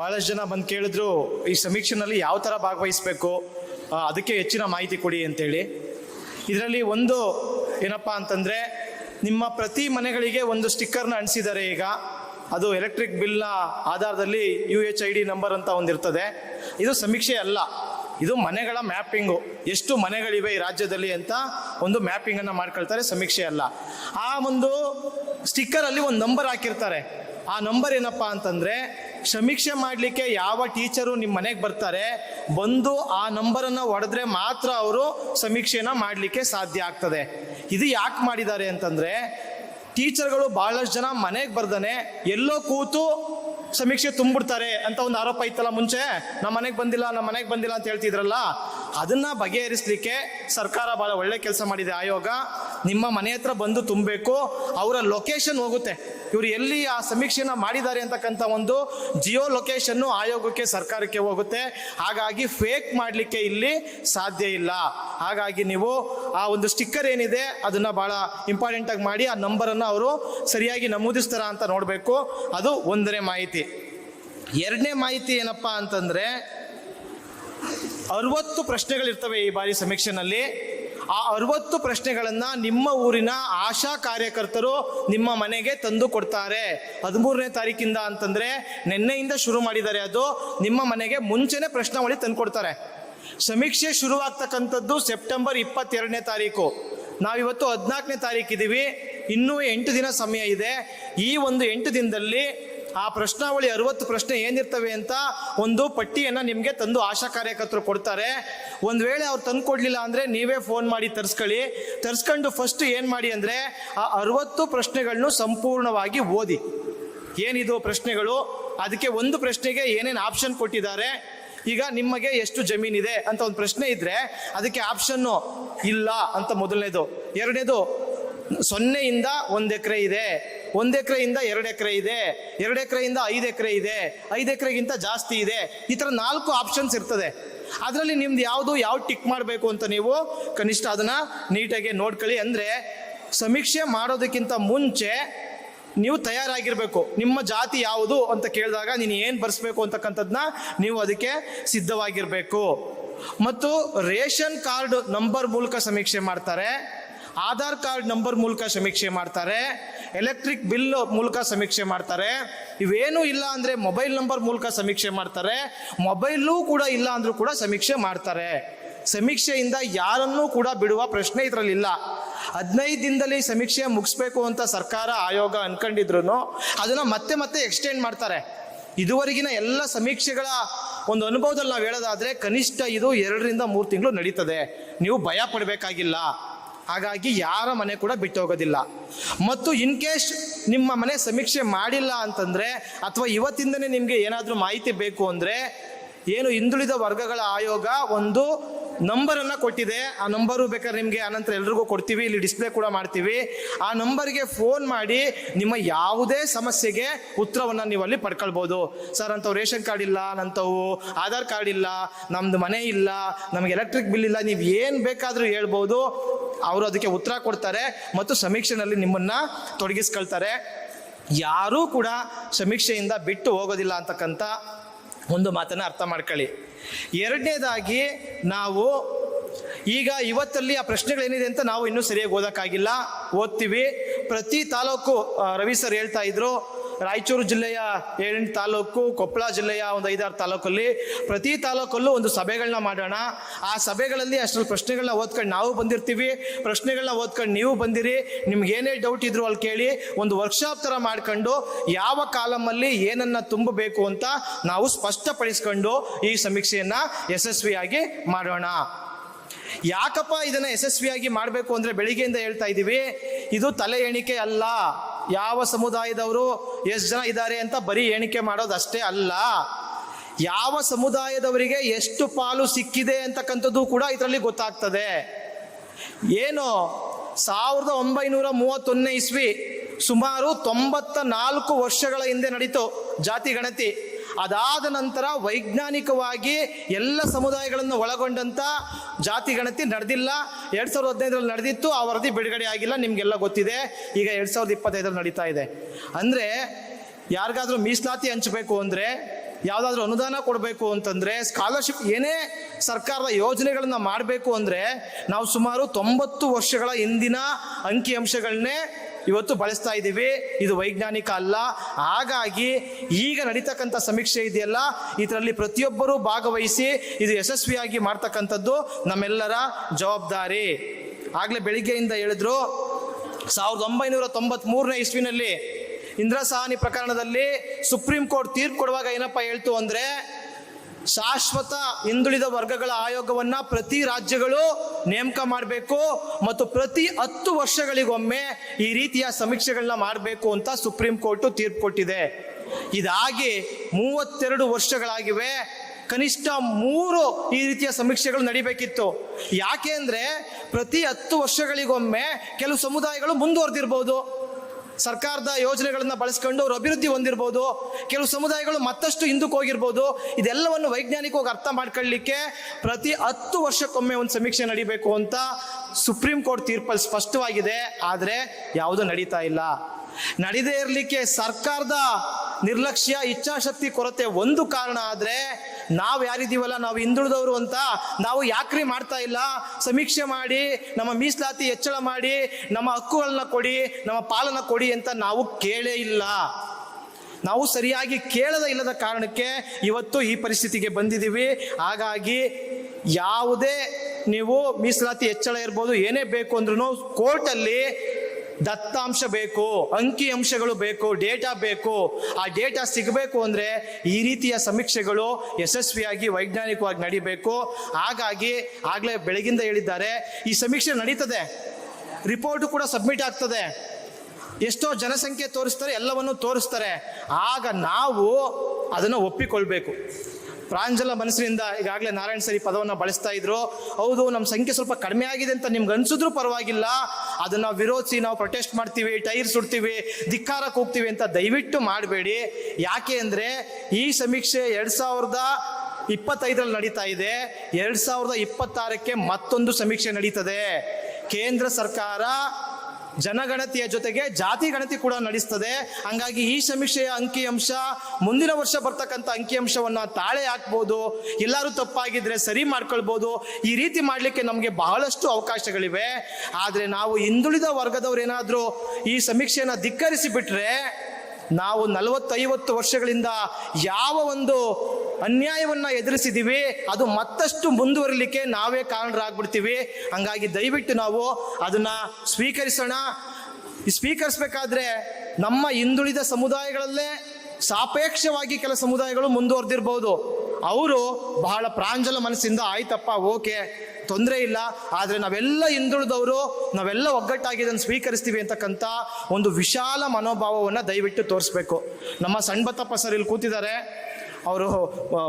ಬಹಳಷ್ಟು ಜನ ಬಂದು ಕೇಳಿದ್ರು, ಈ ಸಮೀಕ್ಷೆನಲ್ಲಿ ಯಾವ ಥರ ಭಾಗವಹಿಸಬೇಕು? ಅದಕ್ಕೆ ಹೆಚ್ಚಿನ ಮಾಹಿತಿ ಕೊಡಿ ಅಂತೇಳಿ. ಇದರಲ್ಲಿ ಒಂದು ಏನಪ್ಪ ಅಂತಂದರೆ, ನಿಮ್ಮ ಪ್ರತಿ ಮನೆಗಳಿಗೆ ಒಂದು ಸ್ಟಿಕ್ಕರ್ನ ಅಂಟಿಸಿದ್ದಾರೆ ಈಗ. ಅದು ಎಲೆಕ್ಟ್ರಿಕ್ ಬಿಲ್ನ ಆಧಾರದಲ್ಲಿ U H I D number ಅಂತ ಒಂದಿರ್ತದೆ ಇದು ಸಮೀಕ್ಷೆ ಅಲ್ಲ. ಇದು ಮನೆಗಳ ಮ್ಯಾಪಿಂಗು. ಎಷ್ಟು ಮನೆಗಳಿವೆ ಈ ರಾಜ್ಯದಲ್ಲಿ ಅಂತ ಒಂದು ಮ್ಯಾಪಿಂಗನ್ನು ಮಾಡ್ಕೊಳ್ತಾರೆ, ಸಮೀಕ್ಷೆ ಅಲ್ಲ. ಆ ಒಂದು ಸ್ಟಿಕ್ಕರಲ್ಲಿ ಒಂದು ನಂಬರ್ ಹಾಕಿರ್ತಾರೆ. ಆ ನಂಬರ್ ಏನಪ್ಪ ಅಂತಂದ್ರೆ ಸಮೀಕ್ಷೆ ಮಾಡಲಿಕ್ಕೆ ಯಾವ ಟೀಚರು ನಿಮ್ಮ ಮನೆಗೆ ಬರ್ತಾರೆ, ಬಂದು ಆ ನಂಬರನ್ನು ಹೊಡೆದ್ರೆ ಮಾತ್ರ ಅವರು ಸಮೀಕ್ಷೆನ ಮಾಡಲಿಕ್ಕೆ ಸಾಧ್ಯ ಆಗ್ತದೆ. ಇದು ಯಾಕೆ ಮಾಡಿದ್ದಾರೆ ಅಂತಂದರೆ, ಟೀಚರ್ಗಳು ಬಹಳಷ್ಟು ಜನ ಮನೆಗೆ ಬರ್ದಾನೆ ಎಲ್ಲೋ ಕೂತು ಸಮೀಕ್ಷೆ ತುಂಬಿಡ್ತಾರೆ ಅಂತ ಒಂದು ಆರೋಪ ಇತ್ತಲ್ಲ ಮುಂಚೆ? ನಮ್ಮ ಮನೆಗೆ ಬಂದಿಲ್ಲ ನಮ್ಮ ಮನೆಗೆ ಬಂದಿಲ್ಲ ಅಂತ ಹೇಳ್ತಿದ್ರಲ್ಲ? ಅದನ್ನ ಬಗೆಹರಿಸಲಿಕ್ಕೆ ಸರ್ಕಾರ ಬಹಳ ಒಳ್ಳೆ ಕೆಲಸ ಮಾಡಿದೆ ಆಯೋಗ. ನಿಮ್ಮ ಮನೆ ಹತ್ರ ಬಂದು ತುಂಬಬೇಕು, ಅವರ ಲೊಕೇಶನ್ ಹೋಗುತ್ತೆ. ಇವರು ಎಲ್ಲಿ ಆ ಸಮೀಕ್ಷೆನ ಮಾಡಿದ್ದಾರೆ ಅಂತಕ್ಕಂಥ ಒಂದು ಜಿಯೋ ಲೊಕೇಶನ್ನು ಆಯೋಗಕ್ಕೆ, ಸರ್ಕಾರಕ್ಕೆ ಹೋಗುತ್ತೆ. ಹಾಗಾಗಿ ಫೇಕ್ ಮಾಡಲಿಕ್ಕೆ ಇಲ್ಲಿ ಸಾಧ್ಯ ಇಲ್ಲ. ಹಾಗಾಗಿ ನೀವು ಆ ಒಂದು ಸ್ಟಿಕ್ಕರ್ ಏನಿದೆ, ಅದನ್ನು ಭಾಳ ಇಂಪಾರ್ಟೆಂಟಾಗಿ ಮಾಡಿ, ಆ ನಂಬರನ್ನು ಅವರು ಸರಿಯಾಗಿ ನಮೂದಿಸ್ತಾರ ಅಂತ ನೋಡಬೇಕು. ಅದು ಒಂದನೇ ಮಾಹಿತಿ. ಎರಡನೇ ಮಾಹಿತಿ ಏನಪ್ಪ ಅಂತಂದರೆ, ಅರವತ್ತು ಪ್ರಶ್ನೆಗಳಿರ್ತವೆ ಈ ಬಾರಿ ಸಮೀಕ್ಷೆನಲ್ಲಿ. ಆ ಅರವತ್ತು ಪ್ರಶ್ನೆಗಳನ್ನ ನಿಮ್ಮ ಊರಿನ ಆಶಾ ಕಾರ್ಯಕರ್ತರು ನಿಮ್ಮ ಮನೆಗೆ ತಂದು ಕೊಡ್ತಾರೆ. ಹದಿಮೂರನೇ ತಾರೀಕಿಂದ ಅಂತಂದ್ರೆ ನಿನ್ನೆಯಿಂದ ಶುರು ಮಾಡಿದ್ದಾರೆ ಅದು. ನಿಮ್ಮ ಮನೆಗೆ ಮುಂಚೆನೆ ಪ್ರಶ್ನಾವಳಿ ತಂದು ಕೊಡ್ತಾರೆ. ಸಮೀಕ್ಷೆ ಶುರುವಾಗ್ತಕ್ಕಂಥದ್ದು ಸೆಪ್ಟೆಂಬರ್ ಇಪ್ಪತ್ತೆರಡನೇ ತಾರೀಕು. ನಾವಿವತ್ತು ಹದಿನಾಲ್ಕನೇ ತಾರೀಕಿದ್ದೀವಿ ಇನ್ನೂ ಎಂಟು ದಿನ ಸಮಯ ಇದೆ. ಈ ಒಂದು ಎಂಟು ದಿನದಲ್ಲಿ ಆ ಪ್ರಶ್ನಾವಳಿ ಅರವತ್ತು ಪ್ರಶ್ನೆ ಏನಿರ್ತವೆ ಅಂತ ಒಂದು ಪಟ್ಟಿಯನ್ನು ನಿಮಗೆ ತಂದು ಆಶಾ ಕಾರ್ಯಕರ್ತರು ಕೊಡ್ತಾರೆ. ಒಂದು ವೇಳೆ ಅವ್ರು ತಂದು ಕೊಡಲಿಲ್ಲ ಅಂದರೆ ನೀವೇ ಫೋನ್ ಮಾಡಿ ತರಿಸ್ಕೊಳ್ಳಿ. ತರಿಸ್ಕೊಂಡು ಫಸ್ಟ್ ಏನು ಮಾಡಿ ಅಂದರೆ ಆ ಅರವತ್ತು ಪ್ರಶ್ನೆಗಳನ್ನು ಸಂಪೂರ್ಣವಾಗಿ ಓದಿ. ಏನಿದು ಪ್ರಶ್ನೆಗಳು? ಅದಕ್ಕೆ ಒಂದು ಪ್ರಶ್ನೆಗೆ ಏನೇನು ಆಪ್ಷನ್ ಕೊಟ್ಟಿದ್ದಾರೆ? ಈಗ ನಿಮಗೆ ಎಷ್ಟು ಜಮೀನಿದೆ ಅಂತ ಒಂದು ಪ್ರಶ್ನೆ ಇದ್ರೆ ಅದಕ್ಕೆ ಆಪ್ಷನ್ನು ಇಲ್ಲ ಅಂತ ಮೊದಲನೇದು. ಎರಡನೇದು ಸೊನ್ನೆಯಿಂದ ಒಂದು ಎಕರೆ ಇದೆ. ಒಂದು ಎಕರೆಯಿಂದ ಎರಡು ಎಕರೆ ಇದೆ. ಎರಡು ಎಕರೆಯಿಂದ ಐದು ಎಕರೆ ಇದೆ. ಐದು ಎಕರೆಗಿಂತ ಜಾಸ್ತಿ ಇದೆ. ಈ ಥರ ನಾಲ್ಕು ಆಪ್ಷನ್ಸ್ ಇರ್ತದೆ. ಅದರಲ್ಲಿ ನಿಮ್ದು ಯಾವುದು ಯಾವ ಟಿಕ್ ಮಾಡಬೇಕು ಅಂತ ನೀವು ಕನಿಷ್ಠ ಅದನ್ನ ನೀಟಾಗಿ ನೋಡ್ಕೊಳ್ಳಿ. ಅಂದರೆ ಸಮೀಕ್ಷೆ ಮಾಡೋದಕ್ಕಿಂತ ಮುಂಚೆ ನೀವು ತಯಾರಾಗಿರಬೇಕು. ನಿಮ್ಮ ಜಾತಿ ಯಾವುದು ಅಂತ ಕೇಳಿದಾಗ ನೀನು ಏನು ಬರ್ಸ್ಬೇಕು ಅಂತಕ್ಕಂಥದ್ದನ್ನ ನೀವು ಅದಕ್ಕೆ ಸಿದ್ಧವಾಗಿರಬೇಕು. ಮತ್ತು ರೇಷನ್ ಕಾರ್ಡ್ ನಂಬರ್ ಮೂಲಕ ಸಮೀಕ್ಷೆ ಮಾಡ್ತಾರೆ. ಆಧಾರ್ ಕಾರ್ಡ್ ನಂಬರ್ ಮೂಲಕ ಸಮೀಕ್ಷೆ ಮಾಡ್ತಾರೆ, ಎಲೆಕ್ಟ್ರಿಕ್ ಬಿಲ್ ಮೂಲಕ ಸಮೀಕ್ಷೆ ಮಾಡ್ತಾರೆ. ಇವೇನು ಇಲ್ಲ ಅಂದರೆ ಮೊಬೈಲ್ ನಂಬರ್ ಮೂಲಕ ಸಮೀಕ್ಷೆ ಮಾಡ್ತಾರೆ ಮೊಬೈಲೂ ಕೂಡ ಇಲ್ಲ ಅಂದ್ರೂ ಕೂಡ ಸಮೀಕ್ಷೆ ಮಾಡ್ತಾರೆ. ಸಮೀಕ್ಷೆಯಿಂದ ಯಾರನ್ನೂ ಕೂಡ ಬಿಡುವ ಪ್ರಶ್ನೆ ಇದರಲ್ಲಿ ಇಲ್ಲ. ಹದಿನೈದು ದಿನದಲ್ಲಿ ಸಮೀಕ್ಷೆ ಮುಗಿಸ್ಬೇಕು ಅಂತ ಸರ್ಕಾರ ಆಯೋಗ ಅನ್ಕೊಂಡಿದ್ರು ಅದನ್ನ ಮತ್ತೆ ಮತ್ತೆ ಎಕ್ಸ್ಟೆಂಡ್ ಮಾಡ್ತಾರೆ. ಇದುವರೆಗಿನ ಎಲ್ಲ ಸಮೀಕ್ಷೆಗಳ ಒಂದು ಅನುಭವದಲ್ಲಿ ನಾವು ಹೇಳೋದಾದ್ರೆ ಕನಿಷ್ಠ ಇದು ಎರಡರಿಂದ ಮೂರು ತಿಂಗಳು ನಡೀತದೆ. ನೀವು ಭಯ ಪಡಬೇಕಾಗಿಲ್ಲ. ಹಾಗಾಗಿ ಯಾರ ಮನೆ ಕೂಡ ಬಿಟ್ಟು ಹೋಗೋದಿಲ್ಲ. ಮತ್ತು ಇನ್ ಕೇಸ್ ನಿಮ್ಮ ಮನೆ ಸಮೀಕ್ಷೆ ಮಾಡಿಲ್ಲ ಅಂತಂದ್ರೆ ಅಥವಾ ಇವತ್ತಿಂದನೇ ನಿಮಗೆ ಏನಾದರೂ ಮಾಹಿತಿ ಬೇಕು ಅಂದರೆ ಏನು ಹಿಂದುಳಿದ ವರ್ಗಗಳ ಆಯೋಗ ಒಂದು ನಂಬರನ್ನು ಕೊಟ್ಟಿದೆ. ಆ ನಂಬರು ಬೇಕಾದ್ರೆ ನಿಮಗೆ ಅನಂತರ ಎಲ್ರಿಗೂ ಕೊಡ್ತೀವಿ. ಇಲ್ಲಿ ಡಿಸ್ಪ್ಲೇ ಕೂಡ ಮಾಡ್ತೀವಿ. ಆ ನಂಬರ್ಗೆ ಫೋನ್ ಮಾಡಿ ನಿಮ್ಮ ಯಾವುದೇ ಸಮಸ್ಯೆಗೆ ಉತ್ತರವನ್ನು ನೀವು ಅಲ್ಲಿ ಪಡ್ಕೊಳ್ಬೋದು. ಸರ್, ಅಂಥವು ರೇಷನ್ ಕಾರ್ಡ್ ಇಲ್ಲ ನಂತವು ಆಧಾರ್ ಕಾರ್ಡ್ ಇಲ್ಲ, ನಮ್ದು ಮನೆ ಇಲ್ಲ, ನಮಗೆ ಎಲೆಕ್ಟ್ರಿಕ್ ಬಿಲ್ ಇಲ್ಲ, ನೀವು ಏನು ಬೇಕಾದರೂ ಹೇಳ್ಬೋದು. ಅವರು ಅದಕ್ಕೆ ಉತ್ತರ ಕೊಡ್ತಾರೆ ಮತ್ತು ಸಮೀಕ್ಷೆನಲ್ಲಿ ನಿಮ್ಮನ್ನ ತೊಡಗಿಸ್ಕೊಳ್ತಾರೆ. ಯಾರೂ ಕೂಡ ಸಮೀಕ್ಷೆಯಿಂದ ಬಿಟ್ಟು ಹೋಗೋದಿಲ್ಲ ಅಂತಕ್ಕಂಥ ಒಂದು ಮಾತನ್ನು ಅರ್ಥ ಮಾಡ್ಕೊಳ್ಳಿ. ಎರಡನೇದಾಗಿ ನಾವು ಈಗ ಇವತ್ತಲ್ಲಿ ಆ ಪ್ರಶ್ನೆಗಳೇನಿದೆ ಅಂತ ನಾವು ಇನ್ನೂ ಸರಿಯಾಗಿ ಓದೋಕ್ಕಾಗಿಲ್ಲ. ಓದ್ತೀವಿ. ಪ್ರತಿ ತಾಲೂಕು ರವಿ ಸರ್ ಹೇಳ್ತಾ ಇದ್ರು ರಾಯಚೂರು ಜಿಲ್ಲೆಯ ಏಳೆಂಟು ತಾಲೂಕು, ಕೊಪ್ಪಳ ಜಿಲ್ಲೆಯ ಒಂದು ಐದಾರು ತಾಲೂಕಲ್ಲಿ ಪ್ರತಿ ತಾಲೂಕಲ್ಲೂ ಒಂದು ಸಭೆಗಳನ್ನ ಮಾಡೋಣ. ಆ ಸಭೆಗಳಲ್ಲಿ ಅಷ್ಟರಲ್ಲಿ ಪ್ರಶ್ನೆಗಳನ್ನ ಓದ್ಕೊಂಡು ನಾವು ಬಂದಿರ್ತೀವಿ. ಪ್ರಶ್ನೆಗಳನ್ನ ಓದ್ಕೊಂಡು ನೀವು ಬಂದಿರಿ. ನಿಮ್ಗೆ ಏನೇ ಡೌಟ್ ಇದ್ರು ಅಲ್ಲಿ ಕೇಳಿ ಒಂದು ವರ್ಕ್ಶಾಪ್ ಥರ ಮಾಡ್ಕೊಂಡು ಯಾವ ಕಾಲಮಲ್ಲಿ ಏನನ್ನ ತುಂಬಬೇಕು ಅಂತ ನಾವು ಸ್ಪಷ್ಟಪಡಿಸ್ಕೊಂಡು ಈ ಸಮೀಕ್ಷೆಯನ್ನ ಯಶಸ್ವಿಯಾಗಿ ಮಾಡೋಣ. ಯಾಕಪ್ಪ ಇದನ್ನ ಯಶಸ್ವಿಯಾಗಿ ಮಾಡಬೇಕು ಅಂದ್ರೆ ಬೆಳಿಗ್ಗೆಯಿಂದ ಹೇಳ್ತಾ ಇದ್ದೀವಿ ಇದು ತಲೆ ಎಣಿಕೆ ಅಲ್ಲ. ಯಾವ ಸಮುದಾಯದವರು ಎಷ್ಟು ಜನ ಇದ್ದಾರೆ ಅಂತ ಬರೀ ಎಣಿಕೆ ಮಾಡೋದು ಅಷ್ಟೇ ಅಲ್ಲ. ಯಾವ ಸಮುದಾಯದವರಿಗೆ ಎಷ್ಟು ಪಾಲು ಸಿಕ್ಕಿದೆ ಅಂತಕ್ಕಂಥದ್ದು ಕೂಡ ಇದರಲ್ಲಿ ಗೊತ್ತಾಗ್ತದೆ. ಏನು ಸಾವಿರದ ಒಂಬೈನೂರ ಮೂವತ್ತೊಂದನೇ ಇಸ್ವಿ ಸುಮಾರು ತೊಂಬತ್ತ ನಾಲ್ಕು ವರ್ಷಗಳ ಹಿಂದೆ ನಡೀತು ಜಾತಿ ಗಣತಿ. ಅದಾದ ನಂತರ ವೈಜ್ಞಾನಿಕವಾಗಿ ಎಲ್ಲ ಸಮುದಾಯಗಳನ್ನು ಒಳಗೊಂಡಂತ ಜಾತಿ ಗಣತಿ ನಡೆದಿಲ್ಲ. ಎರಡ್ ಸಾವಿರದ ಹದಿನೈದರಲ್ಲಿ ನಡೆದಿತ್ತು, ಆ ವರದಿ ಬಿಡುಗಡೆ ಆಗಿಲ್ಲ, ನಿಮ್ಗೆಲ್ಲ ಗೊತ್ತಿದೆ. ಈಗ ಎರಡ್ ಸಾವಿರದ ಇಪ್ಪತ್ತೈದರಲ್ಲಿ ನಡೀತಾ ಇದೆ. ಅಂದ್ರೆ ಯಾರಿಗಾದ್ರೂ ಮೀಸಲಾತಿ ಹಂಚಬೇಕು ಅಂದ್ರೆ, ಯಾವುದಾದ್ರೂ ಅನುದಾನ ಕೊಡಬೇಕು ಅಂತಂದ್ರೆ ಸ್ಕಾಲರ್ಶಿಪ್ ಏನೇ ಸರ್ಕಾರದ ಯೋಜನೆಗಳನ್ನ ಮಾಡಬೇಕು ಅಂದ್ರೆ, ನಾವು ಸುಮಾರು ತೊಂಬತ್ತು ವರ್ಷಗಳ ಹಿಂದಿನ ಅಂಕಿಅಂಶಗಳನ್ನೇ ಇವತ್ತು ಬಳಸ್ತಾ ಇದ್ದೀವಿ. ಇದು ವೈಜ್ಞಾನಿಕ ಅಲ್ಲ. ಹಾಗಾಗಿ ಈಗ ನಡೀತಕ್ಕಂಥ ಸಮೀಕ್ಷೆ ಇದೆಯಲ್ಲ. ಇದರಲ್ಲಿ ಪ್ರತಿಯೊಬ್ಬರೂ ಭಾಗವಹಿಸಿ ಇದು ಯಶಸ್ವಿಯಾಗಿ ಮಾಡ್ತಕ್ಕಂಥದ್ದು ನಮ್ಮೆಲ್ಲರ ಜವಾಬ್ದಾರಿ. ಆಗಲೇ ಬೆಳಿಗ್ಗೆಯಿಂದ ಹೇಳಿದ್ರು, ಸಾವಿರದ ಒಂಬೈನೂರ ತೊಂಬತ್ ಮೂರನೇ ಇಸ್ವಿನಲ್ಲಿ ಇಂದಿರಾ ಸಹಾನಿ ಪ್ರಕರಣದಲ್ಲಿ ಸುಪ್ರೀಂ ಕೋರ್ಟ್ ತೀರ್ಪು ಕೊಡುವಾಗ ಏನಪ್ಪ ಹೇಳ್ತು ಅಂದ್ರೆ ಶಾಶ್ವತ ಹಿಂದುಳಿದ ವರ್ಗಗಳ ಆಯೋಗವನ್ನ ಪ್ರತಿ ರಾಜ್ಯಗಳು ನೇಮಕ ಮಾಡಬೇಕು ಮತ್ತು ಪ್ರತಿ ಹತ್ತು ವರ್ಷಗಳಿಗೊಮ್ಮೆ ಈ ರೀತಿಯ ಸಮೀಕ್ಷೆಗಳನ್ನ ಮಾಡಬೇಕು ಅಂತ ಸುಪ್ರೀಂ ಕೋರ್ಟ್ ತೀರ್ಪು ಕೊಟ್ಟಿದೆ. ಇದಾಗಿ ಮೂವತ್ತೆರಡು ವರ್ಷಗಳಾಗಿವೆ. ಕನಿಷ್ಠ ಮೂರು ಈ ರೀತಿಯ ಸಮೀಕ್ಷೆಗಳು ನಡಿಬೇಕಿತ್ತು. ಯಾಕೆ ಅಂದ್ರೆ ಪ್ರತಿ ಹತ್ತು ವರ್ಷಗಳಿಗೊಮ್ಮೆ ಕೆಲವು ಸಮುದಾಯಗಳು ಮುಂದುವರೆದಿರ್ಬೋದು. ಸರ್ಕಾರದ ಯೋಜನೆಗಳನ್ನು ಬಳಸ್ಕೊಂಡು ಅವರು ಅಭಿವೃದ್ಧಿ ಹೊಂದಿರ್ಬೋದು, ಕೆಲವು ಸಮುದಾಯಗಳು ಮತ್ತಷ್ಟು ಹಿಂದಕ್ಕೆ ಹೋಗಿರ್ಬೋದು, ಇದೆಲ್ಲವನ್ನು ವೈಜ್ಞಾನಿಕವಾಗಿ ಅರ್ಥ ಮಾಡ್ಕೊಳ್ಳಿಕ್ಕೆ ಪ್ರತಿ ಹತ್ತು ವರ್ಷಕ್ಕೊಮ್ಮೆ ಒಂದು ಸಮೀಕ್ಷೆ ನಡಿಬೇಕು ಅಂತ ಸುಪ್ರೀಂ ಕೋರ್ಟ್ ತೀರ್ಪಲ್ಲಿ ಸ್ಪಷ್ಟವಾಗಿದೆ. ಆದರೆ ಯಾವುದೂ ನಡೀತಾ ಇಲ್ಲ. ನಡೀದೇ ಇರಲಿಕ್ಕೆ ಸರ್ಕಾರದ ನಿರ್ಲಕ್ಷ್ಯ, ಇಚ್ಛಾಶಕ್ತಿ ಕೊರತೆ ಒಂದು ಕಾರಣ ಆದ್ರೆ ನಾವು ಯಾರಿದ್ದೀವಲ್ಲ ನಾವು ಹಿಂದುಳಿದವರು ಅಂತ ನಾವು ಯಾಕ್ರಿ ಮಾಡ್ತಾ ಇಲ್ಲ? ಸಮೀಕ್ಷೆ ಮಾಡಿ, ನಮ್ಮ ಮೀಸಲಾತಿ ಹೆಚ್ಚಳ ಮಾಡಿ, ನಮ್ಮ ಹಕ್ಕುಗಳನ್ನ ಕೊಡಿ, ನಮ್ಮ ಪಾಲನ ಕೊಡಿ ಅಂತ ನಾವು ಕೇಳೇ ಇಲ್ಲ. ನಾವು ಸರಿಯಾಗಿ ಕೇಳದ ಇಲ್ಲದ ಕಾರಣಕ್ಕೆ ಇವತ್ತು ಈ ಪರಿಸ್ಥಿತಿಗೆ ಬಂದಿದ್ದೀವಿ ಹಾಗಾಗಿ ಯಾವುದೇ ನೀವು ಮೀಸಲಾತಿ ಹೆಚ್ಚಳ ಇರ್ಬೋದು, ಏನೇ ಬೇಕು ಅಂದ್ರೂ ಕೋರ್ಟಲ್ಲಿ ದತ್ತಾಂಶ ಬೇಕು, ಅಂಕಿ ಅಂಶಗಳು ಬೇಕು, ಡೇಟಾ ಬೇಕು. ಆ ಡೇಟಾ ಸಿಗಬೇಕು ಅಂದರೆ ಈ ರೀತಿಯ ಸಮೀಕ್ಷೆಗಳು ಯಶಸ್ವಿಯಾಗಿ ವೈಜ್ಞಾನಿಕವಾಗಿ ನಡಿಬೇಕು. ಹಾಗಾಗಿ ಆಗಲೇ ಬೆಳಗಿಂದ ಹೇಳಿದ್ದಾರೆ, ಈ ಸಮೀಕ್ಷೆ ನಡೀತದೆ. ರಿಪೋರ್ಟ್ ಕೂಡ ಸಬ್ಮಿಟ್ ಆಗ್ತದೆ. ಎಷ್ಟೋ ಜನಸಂಖ್ಯೆ ತೋರಿಸ್ತಾರೆ, ಎಲ್ಲವನ್ನು ತೋರಿಸ್ತಾರೆ. ಆಗ ನಾವು ಅದನ್ನು ಒಪ್ಪಿಕೊಳ್ಬೇಕು. ಪ್ರಾಂಜಲ ಮನಸ್ಸಿನಿಂದ ಈಗಾಗಲೇ ನಾರಾಯಣ ಸರಿ ಪದವನ್ನು ಬಳಸ್ತಾ ಇದ್ರು. ಹೌದು ನಮ್ಮ ಸಂಖ್ಯೆ ಸ್ವಲ್ಪ ಕಡಿಮೆ ಆಗಿದೆ ಅಂತ ನಿಮ್ಗೆ ಅನ್ಸಿದ್ರು ಪರವಾಗಿಲ್ಲ. ಅದನ್ನ ವಿರೋಧಿಸಿ ನಾವು ಪ್ರೊಟೆಸ್ಟ್ ಮಾಡ್ತೀವಿ, ಟೈರ್ ಸುಡ್ತೀವಿ, ಧಿಕ್ಕಾರಕ್ಕೆ ಹೋಗ್ತೀವಿ ಅಂತ ದಯವಿಟ್ಟು ಮಾಡಬೇಡಿ. ಯಾಕೆ ಅಂದರೆ ಈ ಸಮೀಕ್ಷೆ ಎರಡು ಸಾವಿರದ ಇಪ್ಪತ್ತೈದರಲ್ಲಿ ನಡೀತಾ ಇದೆ. ಎರಡ್ ಸಾವಿರದ ಇಪ್ಪತ್ತಾರಕ್ಕೆ ಮತ್ತೊಂದು ಸಮೀಕ್ಷೆ ನಡೀತದೆ. ಕೇಂದ್ರ ಸರ್ಕಾರ ಜನಗಣತಿಯ ಜೊತೆಗೆ ಜಾತಿ ಗಣತಿ ಕೂಡ ನಡೆಸ್ತದೆ. ಹಂಗಾಗಿ ಈ ಸಮೀಕ್ಷೆಯ ಅಂಕಿಅಂಶ ಮುಂದಿನ ವರ್ಷ ಬರ್ತಕ್ಕಂಥ ಅಂಕಿಅಂಶವನ್ನ ತಾಳೆ ಹಾಕ್ಬೋದು. ಎಲ್ಲರೂ ತಪ್ಪಾಗಿದ್ರೆ ಸರಿ ಮಾಡ್ಕೊಳ್ಬೋದು. ಈ ರೀತಿ ಮಾಡಲಿಕ್ಕೆ ನಮಗೆ ಬಹಳಷ್ಟು ಅವಕಾಶಗಳಿವೆ. ಆದರೆ ನಾವು ಹಿಂದುಳಿದ ವರ್ಗದವ್ರು ಏನಾದರೂ ಈ ಸಮೀಕ್ಷೆಯನ್ನು ಧಿಕ್ಕರಿಸಿ ಬಿಟ್ರೆ ನಾವು ನಲವತ್ತೈವತ್ತು ವರ್ಷಗಳಿಂದ ಯಾವ ಒಂದು ಅನ್ಯಾಯವನ್ನ ಎದುರಿಸಿದೀವಿ, ಅದು ಮತ್ತಷ್ಟು ಮುಂದುವರಿಲಿಕ್ಕೆ ನಾವೇ ಕಾರಣರಾಗ್ಬಿಡ್ತೀವಿ. ಹಂಗಾಗಿ ದಯವಿಟ್ಟು ನಾವು ಅದನ್ನ ಸ್ವೀಕರಿಸೋಣ. ಸ್ವೀಕರಿಸಬೇಕಾದ್ರೆ ನಮ್ಮ ಹಿಂದುಳಿದ ಸಮುದಾಯಗಳಲ್ಲೇ ಸಾಪೇಕ್ಷವಾಗಿ ಕೆಲ ಸಮುದಾಯಗಳು ಮುಂದುವರೆದಿರ್ಬೋದು. ಅವರು ಬಹಳ ಪ್ರಾಂಜಲ ಮನಸ್ಸಿಂದ, ಆಯ್ತಪ್ಪ, ಓಕೆ, ತೊಂದರೆ ಇಲ್ಲ, ಆದರೆ ನಾವೆಲ್ಲ ಹಿಂದುಳಿದವರು, ನಾವೆಲ್ಲ ಒಗ್ಗಟ್ಟಾಗಿ ಇದನ್ನು ಸ್ವೀಕರಿಸ್ತೀವಿ ಅಂತಕ್ಕಂಥ ಒಂದು ವಿಶಾಲ ಮನೋಭಾವವನ್ನು ದಯವಿಟ್ಟು ತೋರಿಸ್ಬೇಕು. ನಮ್ಮ ಸಣ್ಬತ್ತಪ್ಪ ಸರ್ ಇಲ್ಲಿ ಕೂತಿದ್ದಾರೆ. ಅವರು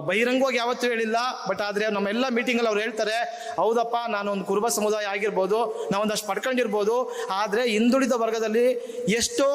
ಬಹಿರಂಗವಾಗಿ ಯಾವತ್ತೂ ಹೇಳಿಲ್ಲ, ಬಟ್ ಆದರೆ ನಮ್ಮೆಲ್ಲ ಮೀಟಿಂಗಲ್ಲಿ ಅವ್ರು ಹೇಳ್ತಾರೆ, ಹೌದಪ್ಪ, ನಾನು ಒಂದು ಕುರುಬ ಸಮುದಾಯ ಆಗಿರ್ಬೋದು, ನಾವೊಂದಷ್ಟು ಪಡ್ಕೊಂಡಿರ್ಬೋದು, ಆದರೆ ಹಿಂದುಳಿದ ವರ್ಗದಲ್ಲಿ ಎಷ್ಟೋ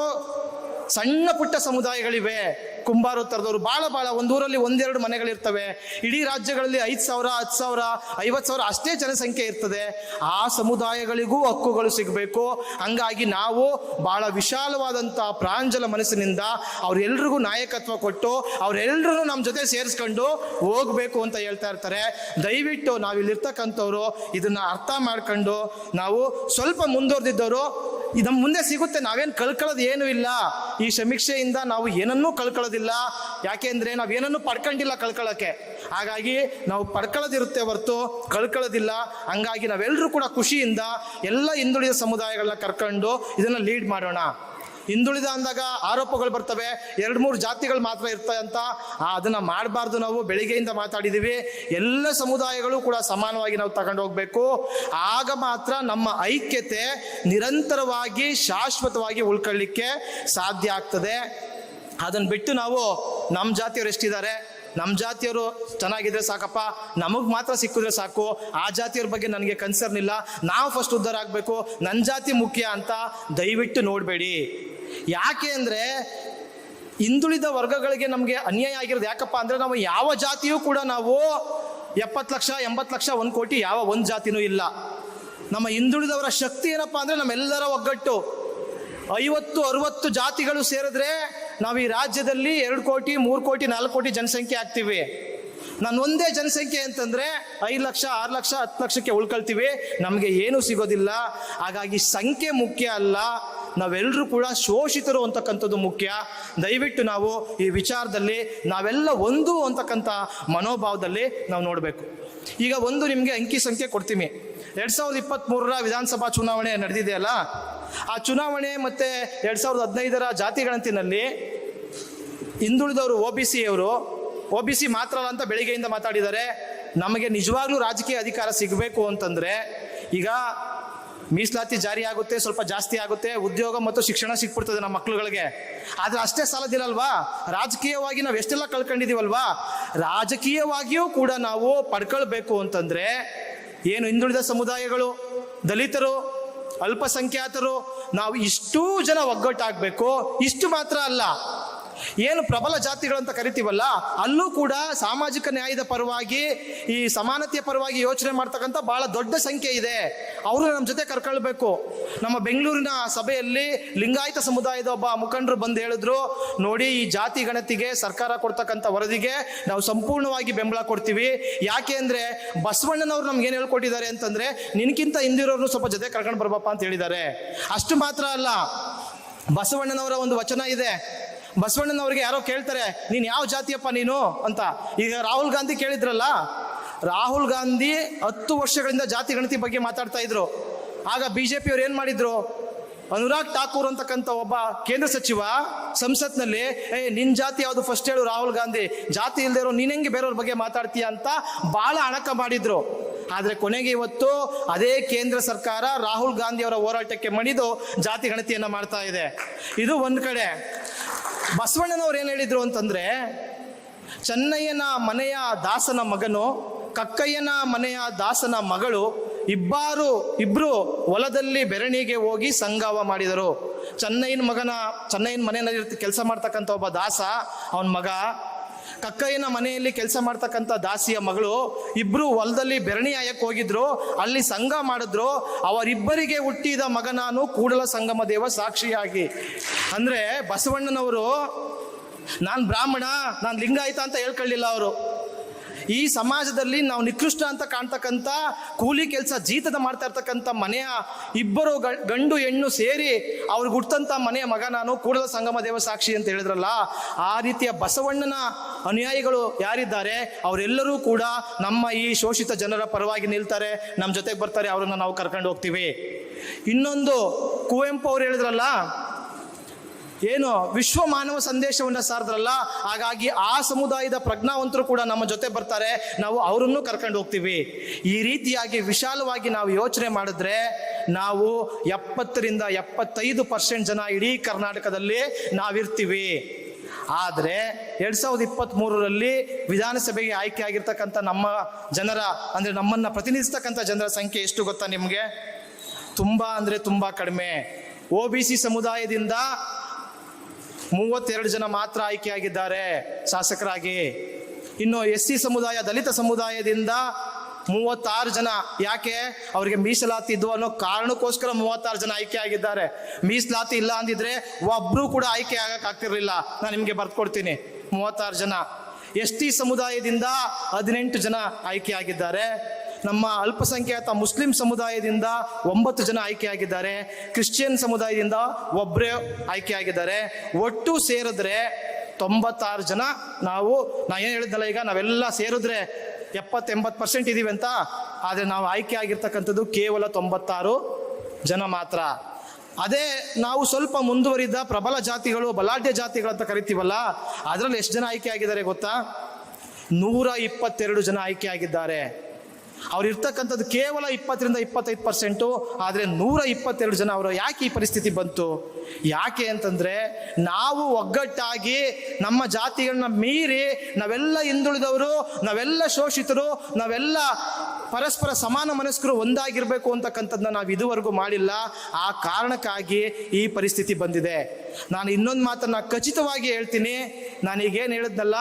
ಸಣ್ಣ ಪುಟ್ಟ ಸಮುದಾಯಗಳಿವೆ. ಕುಂಬಾರ ಥರದವರು ಭಾಳ ಭಾಳ ಒಂದೂರಲ್ಲಿ ಒಂದೆರಡು ಮನೆಗಳಿರ್ತವೆ. ಇಡೀ ರಾಜ್ಯಗಳಲ್ಲಿ ಐದು ಸಾವಿರ, ಹತ್ತು ಸಾವಿರ, ಐವತ್ತು ಸಾವಿರ ಅಷ್ಟೇ ಜನಸಂಖ್ಯೆ ಇರ್ತದೆ. ಆ ಸಮುದಾಯಗಳಿಗೂ ಹಕ್ಕುಗಳು ಸಿಗಬೇಕು. ಹಂಗಾಗಿ ನಾವು ಬಹಳ ವಿಶಾಲವಾದಂಥ ಪ್ರಾಂಜಲ ಮನಸ್ಸಿನಿಂದ ಅವರೆಲ್ರಿಗೂ ನಾಯಕತ್ವ ಕೊಟ್ಟು ಅವರೆಲ್ಲರೂ ನಮ್ಮ ಜೊತೆ ಸೇರಿಸ್ಕೊಂಡು ಹೋಗಬೇಕು ಅಂತ ಹೇಳ್ತಾ ಇರ್ತಾರೆ. ದಯವಿಟ್ಟು ನಾವಿಲ್ಲಿರ್ತಕ್ಕಂಥವ್ರು ಇದನ್ನ ಅರ್ಥ ಮಾಡ್ಕೊಂಡು ನಾವು ಸ್ವಲ್ಪ ಮುಂದುವರೆದಿದ್ದವರು ನಮ್ಮ ಮುಂದೆ ಸಿಗುತ್ತೆ, ನಾವೇನು ಕಳ್ಕೊಳ್ಳೋದು ಏನೂ ಇಲ್ಲ. ಈ ಸಮೀಕ್ಷೆಯಿಂದ ನಾವು ಏನನ್ನೂ ಕಳ್ಕೊಳ್ಳೋದಿಲ್ಲ. ಯಾಕೆಂದ್ರೆ ನಾವೇನನ್ನೂ ಪಡ್ಕೊಂಡಿಲ್ಲ ಕಳ್ಕೊಳ್ಳೋಕ್ಕೆ ಹಾಗಾಗಿ ನಾವು ಪಡ್ಕೊಳ್ಳೋದಿರುತ್ತೆ ಹೊರತು ಕಳ್ಕೊಳ್ಳೋದಿಲ್ಲ. ಹಂಗಾಗಿ ನಾವೆಲ್ಲರೂ ಕೂಡ ಖುಷಿಯಿಂದ ಎಲ್ಲ ಹಿಂದುಳಿದ ಸಮುದಾಯಗಳನ್ನ ಕರ್ಕೊಂಡು ಇದನ್ನು ಲೀಡ್ ಮಾಡೋಣ. ಹಿಂದುಳಿದ ಅಂದಾಗ ಆರೋಪಗಳು ಬರ್ತವೆ. ಎರಡು ಮೂರು ಜಾತಿಗಳು ಮಾತ್ರ ಇರ್ತವೆ ಅಂತ. ಅದನ್ನು ಮಾಡಬಾರ್ದು ನಾವು. ಬೆಳಿಗ್ಗೆಯಿಂದ ಮಾತಾಡಿದ್ದೀವಿ ಎಲ್ಲ ಸಮುದಾಯಗಳು ಕೂಡ ಸಮಾನವಾಗಿ ನಾವು ತಗೊಂಡು ಹೋಗಬೇಕು. ಆಗ ಮಾತ್ರ ನಮ್ಮ ಐಕ್ಯತೆ ನಿರಂತರವಾಗಿ, ಶಾಶ್ವತವಾಗಿ ಉಳ್ಕೊಳ್ಳಿಕ್ಕೆ ಸಾಧ್ಯ ಆಗ್ತದೆ. ಅದನ್ನು ಬಿಟ್ಟು ನಾವು ನಮ್ಮ ಜಾತಿಯವರು ಎಷ್ಟಿದ್ದಾರೆ? ನಮ್ಮ ಜಾತಿಯವರು ಚೆನ್ನಾಗಿದ್ರೆ ಸಾಕಪ್ಪ. ನಮಗೆ ಮಾತ್ರ ಸಿಕ್ಕಿದ್ರೆ ಸಾಕು. ಆ ಜಾತಿಯವ್ರ ಬಗ್ಗೆ ನನಗೆ ಕನ್ಸರ್ನ್ ಇಲ್ಲ. ನಾವು ಫಸ್ಟ್ ಉದ್ಧಾರ ಆಗಬೇಕು. ನನ್ನ ಜಾತಿ ಮುಖ್ಯ ಅಂತ ದಯವಿಟ್ಟು ನೋಡಬೇಡಿ. ಯಾಕೆ ಅಂದರೆ ಹಿಂದುಳಿದ ವರ್ಗಗಳಿಗೆ ನಮಗೆ ಅನ್ಯಾಯ ಆಗಿರೋದು ಯಾಕಪ್ಪ ಅಂದರೆ ನಾವು ಯಾವ ಜಾತಿಯೂ ಕೂಡ ನಾವು ಎಪ್ಪತ್ತು ಲಕ್ಷ, ಎಂಬತ್ತು ಲಕ್ಷ, ಒಂದು ಕೋಟಿ ಯಾವ ಒಂದು ಜಾತಿನೂ ಇಲ್ಲ. ನಮ್ಮ ಹಿಂದುಳಿದವರ ಶಕ್ತಿ ಏನಪ್ಪ ಅಂದರೆ ನಮ್ಮೆಲ್ಲರ ಒಗ್ಗಟ್ಟು. ಐವತ್ತು, ಅರುವತ್ತು ಜಾತಿಗಳು ಸೇರಿದ್ರೆ ನಾವು ಈ ರಾಜ್ಯದಲ್ಲಿ ಎರಡು ಕೋಟಿ, ಮೂರು ಕೋಟಿ, ನಾಲ್ಕು ಕೋಟಿ ಜನಸಂಖ್ಯೆ ಆಗ್ತೀವಿ. ನಾನು ಒಂದೇ ಜನಸಂಖ್ಯೆ ಅಂತಂದ್ರೆ ಐದು ಲಕ್ಷ, ಆರು ಲಕ್ಷ, ಹತ್ತು ಲಕ್ಷಕ್ಕೆ ಉಳ್ಕೊಳ್ತೀವಿ. ನಮಗೆ ಏನೂ ಸಿಗೋದಿಲ್ಲ. ಹಾಗಾಗಿ ಸಂಖ್ಯೆ ಮುಖ್ಯ ಅಲ್ಲ. ನಾವೆಲ್ಲರೂ ಕೂಡ ಶೋಷಿತರು ಅಂತಕ್ಕಂಥದ್ದು ಮುಖ್ಯ. ದಯವಿಟ್ಟು ನಾವು ಈ ವಿಚಾರದಲ್ಲಿ ನಾವೆಲ್ಲ ಒಂದು ಅಂತಕ್ಕಂಥ ಮನೋಭಾವದಲ್ಲಿ ನಾವು ನೋಡಬೇಕು. ಈಗ ಒಂದು ನಿಮಗೆ ಅಂಕಿ ಸಂಖ್ಯೆ ಕೊಡ್ತೀನಿ. ಎರಡ್ ಸಾವಿರದ ಇಪ್ಪತ್ತ್ಮೂರರ ವಿಧಾನಸಭಾ ಚುನಾವಣೆ ನಡೆದಿದೆಯಲ್ಲ ಆ ಚುನಾವಣೆ ಮತ್ತೆ ಎರಡ್ ಸಾವಿರದ ಹದಿನೈದರ ಜಾತಿ ಗಣತಿನಲ್ಲಿ ಹಿಂದುಳಿದವರು ಒ ಬಿ ಸಿ ಅವರು ಒ ಬಿ ಸಿ ಮಾತ್ರ ಅಂತ ಬೆಳಿಗ್ಗೆಯಿಂದ ಮಾತಾಡಿದ್ದಾರೆ. ನಮಗೆ ನಿಜವಾಗ್ಲೂ ರಾಜಕೀಯ ಅಧಿಕಾರ ಸಿಗಬೇಕು ಅಂತಂದ್ರೆ ಈಗ ಮೀಸಲಾತಿ ಜಾರಿ ಆಗುತ್ತೆ, ಸ್ವಲ್ಪ ಜಾಸ್ತಿ ಆಗುತ್ತೆ, ಉದ್ಯೋಗ ಮತ್ತು ಶಿಕ್ಷಣ ಸಿಕ್ಬಿಡ್ತದೆ ನಮ್ಮ ಮಕ್ಳುಗಳಿಗೆ. ಆದ್ರೆ ಅಷ್ಟೇ ಸಾಲದಿರಲ್ವಾ? ರಾಜಕೀಯವಾಗಿ ನಾವು ಎಷ್ಟೆಲ್ಲ ಕಳ್ಕೊಂಡಿದೀವಲ್ವಾ? ರಾಜಕೀಯವಾಗಿಯೂ ಕೂಡ ನಾವು ಪಡ್ಕೊಳ್ಬೇಕು ಅಂತಂದ್ರೆ ಏನು ಹಿಂದುಳಿದ ಸಮುದಾಯಗಳು, ದಲಿತರು, ಅಲ್ಪಸಂಖ್ಯಾತರು, ನಾವು ಇಷ್ಟೂ ಜನ ಒಗ್ಗಟ್ಟಾಗಬೇಕು. ಇಷ್ಟು ಮಾತ್ರ ಅಲ್ಲ. ಏನು ಪ್ರಬಲ ಜಾತಿಗಳು ಅಂತ ಕರಿತೀವಲ್ಲ, ಅಲ್ಲೂ ಕೂಡ ಸಾಮಾಜಿಕ ನ್ಯಾಯದ ಪರವಾಗಿ, ಈ ಸಮಾನತೆಯ ಪರವಾಗಿ ಯೋಚನೆ ಮಾಡ್ತಕ್ಕಂಥ ಬಹಳ ದೊಡ್ಡ ಸಂಖ್ಯೆ ಇದೆ. ಅವರು ನಮ್ಮ ಜೊತೆ ಕರ್ಕೊಳ್ಬೇಕು. ನಮ್ಮ ಬೆಂಗಳೂರಿನ ಸಭೆಯಲ್ಲಿ ಲಿಂಗಾಯತ ಸಮುದಾಯದ ಒಬ್ಬ ಮುಖಂಡರು ಬಂದು ಹೇಳಿದ್ರು, ನೋಡಿ, ಈ ಜಾತಿ ಗಣತಿಗೆ ಸರ್ಕಾರ ಕೊಡ್ತಕ್ಕಂಥ ವರದಿಗೆ ನಾವು ಸಂಪೂರ್ಣವಾಗಿ ಬೆಂಬಲ ಕೊಡ್ತೀವಿ. ಯಾಕೆ ಅಂದ್ರೆ ಬಸವಣ್ಣನವ್ರು ನಮ್ಗೆ ಏನು ಹೇಳ್ಕೊಟ್ಟಿದ್ದಾರೆ ಅಂತಂದ್ರೆ, ನಿನ್ಕಿಂತ ಹಿಂದಿರೋರ್ನು ಸ್ವಲ್ಪ ಜೊತೆ ಕರ್ಕೊಂಡು ಬರ್ಬಪ್ಪ ಅಂತ ಹೇಳಿದ್ದಾರೆ. ಅಷ್ಟು ಮಾತ್ರ ಅಲ್ಲ. ಬಸವಣ್ಣನವರ ಒಂದು ವಚನ ಇದೆ. ಬಸವಣ್ಣನವ್ರಿಗೆ ಯಾರೋ ಕೇಳ್ತಾರೆ, ನೀನು ಯಾವ ಜಾತಿಯಪ್ಪ ನೀನು? ಅಂತ. ಈಗ ರಾಹುಲ್ ಗಾಂಧಿ ಕೇಳಿದ್ರಲ್ಲ, ರಾಹುಲ್ ಗಾಂಧಿ ಹತ್ತು ವರ್ಷಗಳಿಂದ ಜಾತಿ ಗಣತಿ ಬಗ್ಗೆ ಮಾತಾಡ್ತಾ ಇದ್ರು. ಆಗ ಬಿಜೆಪಿ ಅವ್ರು ಏನು ಮಾಡಿದ್ರು? ಅನುರಾಗ್ ಠಾಕೂರ್ ಅಂತಕ್ಕಂಥ ಒಬ್ಬ ಕೇಂದ್ರ ಸಚಿವ ಸಂಸತ್ನಲ್ಲಿ, ಏ, ನಿನ್ ಜಾತಿ ಯಾವುದು ಫಸ್ಟ್ ಹೇಳು ರಾಹುಲ್ ಗಾಂಧಿ. ಜಾತಿ ಇಲ್ಲದೆ ಇರೋ, ನೀನ್ ಹೆಂಗೆ ಬೇರೆಯವ್ರ ಬಗ್ಗೆ ಮಾತಾಡ್ತೀಯ? ಅಂತ ಬಹಳ ಅಣಕ ಮಾಡಿದ್ರು. ಆದ್ರೆ ಕೊನೆಗೆ ಇವತ್ತು ಅದೇ ಕೇಂದ್ರ ಸರ್ಕಾರ ರಾಹುಲ್ ಗಾಂಧಿ ಅವರ ಹೋರಾಟಕ್ಕೆ ಮಣಿದು ಜಾತಿ ಗಣತಿಯನ್ನ ಮಾಡ್ತಾ ಇದೆ. ಇದು ಒಂದು ಕಡೆ. ಬಸವಣ್ಣನವ್ರು ಏನು ಹೇಳಿದ್ರು ಅಂತಂದ್ರೆ, ಚೆನ್ನಯ್ಯನ ಮನೆಯ ದಾಸನ ಮಗನು, ಕಕ್ಕಯ್ಯನ ಮನೆಯ ದಾಸನ ಮಗಳು, ಇಬ್ಬರು, ಇಬ್ರು ಹೊಲದಲ್ಲಿ ಬೆರಣಿಗೆ ಹೋಗಿ ಸಂಗಾವ ಮಾಡಿದರು. ಚೆನ್ನೈನ ಮಗನ ಚೆನ್ನೈನ ಮನೆಯಲ್ಲಿ ಕೆಲಸ ಮಾಡ್ತಕ್ಕಂಥ ಒಬ್ಬ ದಾಸ, ಅವನ ಮಗ ಕಕ್ಕಯ್ಯನ ಮನೆಯಲ್ಲಿ ಕೆಲಸ ಮಾಡ್ತಕ್ಕಂಥ ದಾಸಿಯ ಮಗಳು ಇಬ್ರು ಹೊಲದಲ್ಲಿ ಬೆರಣಿ ಆಯಕ್ಕೆ ಹೋಗಿದ್ರು. ಅಲ್ಲಿ ಸಂಘ ಮಾಡಿದ್ರು. ಅವರಿಬ್ಬರಿಗೆ ಹುಟ್ಟಿದ ಮಗ ನಾನು ಕೂಡಲ ಸಂಗಮ ದೇವ ಸಾಕ್ಷಿಯಾಗಿ. ಅಂದ್ರೆ ಬಸವಣ್ಣನವರು, ನಾನು ಬ್ರಾಹ್ಮಣ, ನಾನು ಲಿಂಗಾಯತ ಅಂತ ಹೇಳ್ಕೊಳ್ಳಿಲ್ಲ ಅವರು. ಈ ಸಮಾಜದಲ್ಲಿ ನಾವು ನಿಕೃಷ್ಟ ಅಂತ ಕಾಣ್ತಕ್ಕಂಥ ಕೂಲಿ ಕೆಲಸ ಜೀತದ ಮಾಡ್ತಾ ಇರ್ತಕ್ಕಂಥ ಮನೆಯ ಇಬ್ಬರು ಗಂಡು ಹೆಣ್ಣು ಸೇರಿ ಅವ್ರಿಗೆ ಹುಟ್ಟಂತ ಮನೆಯ ಮಗ ನಾನು ಕೂಡಲ ಸಂಗಮ ದೇವ ಸಾಕ್ಷಿ ಅಂತ ಹೇಳಿದ್ರಲ್ಲ, ಆ ರೀತಿಯ ಬಸವಣ್ಣನ ಅನುಯಾಯಿಗಳು ಯಾರಿದ್ದಾರೆ? ಅವರೆಲ್ಲರೂ ಕೂಡ ನಮ್ಮ ಈ ಶೋಷಿತ ಜನರ ಪರವಾಗಿ ನಿಲ್ತಾರೆ, ನಮ್ಮ ಜೊತೆಗೆ ಬರ್ತಾರೆ, ಅವರನ್ನು ನಾವು ಕರ್ಕೊಂಡು ಹೋಗ್ತೀವಿ. ಇನ್ನೊಂದು ಕುವೆಂಪು ಅವ್ರು ಹೇಳಿದ್ರಲ್ಲ ಏನು ವಿಶ್ವ ಮಾನವ ಸಂದೇಶವನ್ನ ಸಾರದ್ರಲ್ಲ? ಹಾಗಾಗಿ ಆ ಸಮುದಾಯದ ಪ್ರಜ್ಞಾವಂತರು ಕೂಡ ನಮ್ಮ ಜೊತೆ ಬರ್ತಾರೆ. ನಾವು ಅವರನ್ನು ಕರ್ಕೊಂಡು ಹೋಗ್ತೀವಿ. ಈ ರೀತಿಯಾಗಿ ವಿಶಾಲವಾಗಿ ನಾವು ಯೋಚನೆ ಮಾಡಿದ್ರೆ ನಾವು ಎಪ್ಪತ್ತರಿಂದ ಎಪ್ಪತ್ತೈದು ಪರ್ಸೆಂಟ್ ಜನ ಇಡೀ ಕರ್ನಾಟಕದಲ್ಲಿ ನಾವಿರ್ತೀವಿ. ಆದರೆ ಎರಡ್ ಸಾವಿರದ ಇಪ್ಪತ್ತ್ ಮೂರರಲ್ಲಿ ವಿಧಾನಸಭೆಗೆ ಆಯ್ಕೆ ಆಗಿರ್ತಕ್ಕಂಥ ನಮ್ಮ ಜನರ, ಅಂದ್ರೆ ನಮ್ಮನ್ನ ಪ್ರತಿನಿಧಿಸ್ತಕ್ಕಂಥ ಜನರ ಸಂಖ್ಯೆ ಎಷ್ಟು ಗೊತ್ತಾ ನಿಮಗೆ? ತುಂಬಾ ಅಂದ್ರೆ ತುಂಬಾ ಕಡಿಮೆ. ಒ ಬಿ ಸಿ ಸಮುದಾಯದಿಂದ ಮೂವತ್ತೆರಡು ಜನ ಮಾತ್ರ ಆಯ್ಕೆಯಾಗಿದ್ದಾರೆ ಶಾಸಕರಾಗಿ. ಇನ್ನು ಎಸ್ ಸಿ ಸಮುದಾಯ, ದಲಿತ ಸಮುದಾಯದಿಂದ ಮೂವತ್ತಾರು ಜನ ಯಾಕೆ ಅವರಿಗೆ ಮೀಸಲಾತಿ ಇದ್ವು ಅನ್ನೋ ಕಾರಣಕ್ಕೋಸ್ಕರ ಮೂವತ್ತಾರು ಜನ ಆಯ್ಕೆ ಆಗಿದ್ದಾರೆ ಮೀಸಲಾತಿ ಇಲ್ಲ ಅಂದಿದ್ರೆ ಒಬ್ರು ಕೂಡ ಆಯ್ಕೆ ಆಗಕ್ ಆಗ್ತಿರ್ಲಿಲ್ಲ. ನಾನು ನಿಮಗೆ ಬರ್ಕೊಡ್ತೀನಿ ಮೂವತ್ತಾರು ಜನ. ಎಸ್ ಟಿ ಸಮುದಾಯದಿಂದ ಹದಿನೆಂಟು ಜನ ಆಯ್ಕೆ ಆಗಿದ್ದಾರೆ ನಮ್ಮ ಅಲ್ಪಸಂಖ್ಯಾತ ಮುಸ್ಲಿಂ ಸಮುದಾಯದಿಂದ ಒಂಬತ್ತು ಜನ ಆಯ್ಕೆಯಾಗಿದ್ದಾರೆ. ಕ್ರಿಶ್ಚಿಯನ್ ಸಮುದಾಯದಿಂದ ಒಬ್ಬರೇ ಆಯ್ಕೆಯಾಗಿದ್ದಾರೆ. ಒಟ್ಟು ಸೇರಿದ್ರೆ ತೊಂಬತ್ತಾರು ಜನ. ನಾವು, ನಾ ಏನು ಹೇಳಿದ್ನಲ್ಲ ಈಗ, ನಾವೆಲ್ಲ ಸೇರಿದ್ರೆ ಎಪ್ಪತ್ತೆಂಬತ್ತು ಪರ್ಸೆಂಟ್ ಇದ್ದೀವಿ ಅಂತ. ಆದರೆ ನಾವು ಆಯ್ಕೆ ಆಗಿರ್ತಕ್ಕಂಥದ್ದು ಕೇವಲ ತೊಂಬತ್ತಾರು ಜನ ಮಾತ್ರ. ಅದೇ ನಾವು ಸ್ವಲ್ಪ ಮುಂದುವರಿದ ಪ್ರಬಲ ಜಾತಿಗಳು, ಬಲಾಢ್ಯ ಜಾತಿಗಳು ಅಂತ ಕರಿತೀವಲ್ಲ, ಅದರಲ್ಲಿ ಎಷ್ಟು ಜನ ಆಯ್ಕೆ ಆಗಿದ್ದಾರೆ ಗೊತ್ತಾ? ನೂರ ಇಪ್ಪತ್ತೆರಡು ಜನ ಆಯ್ಕೆ ಆಗಿದ್ದಾರೆ ಅವ್ರು ಇರ್ತಕ್ಕಂಥದ್ದು ಕೇವಲ ಇಪ್ಪತ್ತರಿಂದ ಇಪ್ಪತ್ತೈದು ಪರ್ಸೆಂಟು, ಆದರೆ ನೂರ ಇಪ್ಪತ್ತೆರಡು ಜನ ಅವರು ಯಾಕೆ ಈ ಪರಿಸ್ಥಿತಿ ಬಂತು? ಯಾಕೆ ಅಂತಂದರೆ ನಾವು ಒಗ್ಗಟ್ಟಾಗಿ ನಮ್ಮ ಜಾತಿಗಳನ್ನ ಮೀರಿ ನಾವೆಲ್ಲ ಹಿಂದುಳಿದವರು, ನಾವೆಲ್ಲ ಶೋಷಿತರು, ನಾವೆಲ್ಲ ಪರಸ್ಪರ ಸಮಾನ ಮನಸ್ಕರು ಒಂದಾಗಿರಬೇಕು ಅಂತಕ್ಕಂಥದ್ದನ್ನ ನಾವು ಇದುವರೆಗೂ ಮಾಡಿಲ್ಲ. ಆ ಕಾರಣಕ್ಕಾಗಿ ಈ ಪರಿಸ್ಥಿತಿ ಬಂದಿದೆ. ನಾನು ಇನ್ನೊಂದು ಮಾತನ್ನು ಖಚಿತವಾಗಿ ಹೇಳ್ತೀನಿ. ನಾನೀಗೇನು ಹೇಳಿದ್ನಲ್ಲ,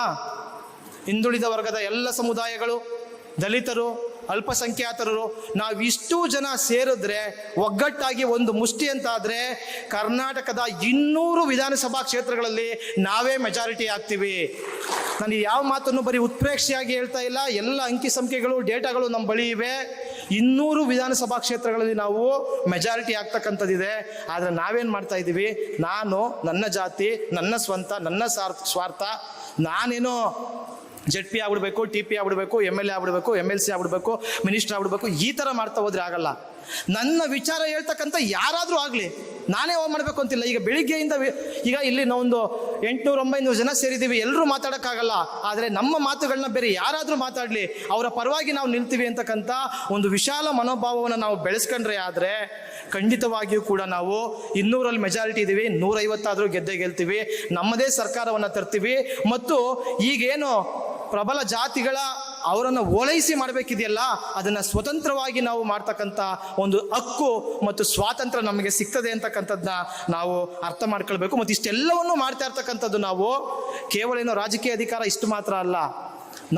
ಹಿಂದುಳಿದ ವರ್ಗದ ಎಲ್ಲ ಸಮುದಾಯಗಳು, ದಲಿತರು ಅಲ್ಪಸಂಖ್ಯಾತರು ನಾವಿಷ್ಟು ಜನ ಸೇರಿದ್ರೆ, ಒಗ್ಗಟ್ಟಾಗಿ ಒಂದು ಮುಷ್ಟಿ ಅಂತಾದರೆ, ಕರ್ನಾಟಕದ ಇನ್ನೂರು ವಿಧಾನಸಭಾ ಕ್ಷೇತ್ರಗಳಲ್ಲಿ ನಾವೇ ಮೆಜಾರಿಟಿ ಆಗ್ತೀವಿ. ನಾನು ಯಾವ ಮಾತನ್ನು ಬರೀ ಉತ್ಪ್ರೇಕ್ಷೆಯಾಗಿ ಹೇಳ್ತಾ ಇಲ್ಲ, ಎಲ್ಲ ಅಂಕಿ ಸಂಖ್ಯೆಗಳು, ಡೇಟಾಗಳು ನಮ್ಮ ಬಳಿ ಇವೆ. ಇನ್ನೂರು ವಿಧಾನಸಭಾ ಕ್ಷೇತ್ರಗಳಲ್ಲಿ ನಾವು ಮೆಜಾರಿಟಿ ಆಗ್ತಕ್ಕಂಥದ್ದಿದೆ. ಆದರೆ ನಾವೇನು ಮಾಡ್ತಾ ಇದ್ದೀವಿ? ನಾನು, ನನ್ನ ಜಾತಿ, ನನ್ನ ಸ್ವಂತ, ನನ್ನ ಸ್ವಾರ್ಥ, ನಾನೇನೋ ಜೆಡ್ ಪಿ ಆಗ್ಬಿಡ್ಬೇಕು ಟಿ ಪಿ ಆಗ್ಬಿಡ್ಬೇಕು ಎಂ ಎಲ್ ಎ ಆಗ್ಬಿಡ್ಬೇಕು ಎಂ ಎಲ್ ಸಿ ಆಗ್ಬಿಡ್ಬೇಕು ಮಿನಿಸ್ಟರ್ ಆಗ್ಬಿಡ್ಬೇಕು, ಈ ಥರ ಮಾಡ್ತಾ ಹೋದ್ರೆ ಆಗಲ್ಲ. ನನ್ನ ವಿಚಾರ ಹೇಳ್ತಕ್ಕಂಥ ಯಾರಾದರೂ ಆಗಲಿ, ನಾನೇ ಹೋಗಿ ಮಾಡಬೇಕು ಅಂತಿಲ್ಲ. ಈಗ ಬೆಳಿಗ್ಗೆಯಿಂದ ಈಗ ಇಲ್ಲಿ ನಾವೊಂದು ಎಂಟುನೂರು ಒಂಬೈನೂರು ಜನ ಸೇರಿದ್ದೀವಿ ಎಲ್ಲರೂ ಮಾತಾಡೋಕ್ಕಾಗಲ್ಲ. ಆದರೆ ನಮ್ಮ ಮಾತುಗಳನ್ನ ಬೇರೆ ಯಾರಾದರೂ ಮಾತಾಡಲಿ, ಅವರ ಪರವಾಗಿ ನಾವು ನಿಲ್ತೀವಿ ಅಂತಕ್ಕಂಥ ಒಂದು ವಿಶಾಲ ಮನೋಭಾವವನ್ನು ನಾವು ಬೆಳೆಸ್ಕೊಂಡ್ರೆ ಆದರೆ ಖಂಡಿತವಾಗಿಯೂ ಕೂಡ ನಾವು ಇನ್ನೂರಲ್ಲಿ ಮೆಜಾರಿಟಿ ಇದ್ದೀವಿ ನೂರೈವತ್ತಾದರೂ ಗೆದ್ದೆ ಗೆಲ್ತೀವಿ, ನಮ್ಮದೇ ಸರ್ಕಾರವನ್ನು ತರ್ತೀವಿ. ಮತ್ತು ಈಗೇನು ಪ್ರಬಲ ಜಾತಿಗಳ ಅವರನ್ನು ಓಲೈಸಿ ಮಾಡಬೇಕಿದೆಯಲ್ಲ, ಅದನ್ನು ಸ್ವತಂತ್ರವಾಗಿ ನಾವು ಮಾಡ್ತಕ್ಕಂಥ ಒಂದು ಹಕ್ಕು ಮತ್ತು ಸ್ವಾತಂತ್ರ್ಯ ನಮಗೆ ಸಿಗ್ತದೆ ಅಂತಕ್ಕಂಥದ್ದನ್ನ ನಾವು ಅರ್ಥ ಮಾಡ್ಕೊಳ್ಬೇಕು. ಮತ್ತು ಇಷ್ಟೆಲ್ಲವನ್ನು ಮಾಡ್ತಾ ಇರ್ತಕ್ಕಂಥದ್ದು ನಾವು ಕೇವಲ ಏನೋ ರಾಜಕೀಯ ಅಧಿಕಾರ ಇಷ್ಟು ಮಾತ್ರ ಅಲ್ಲ.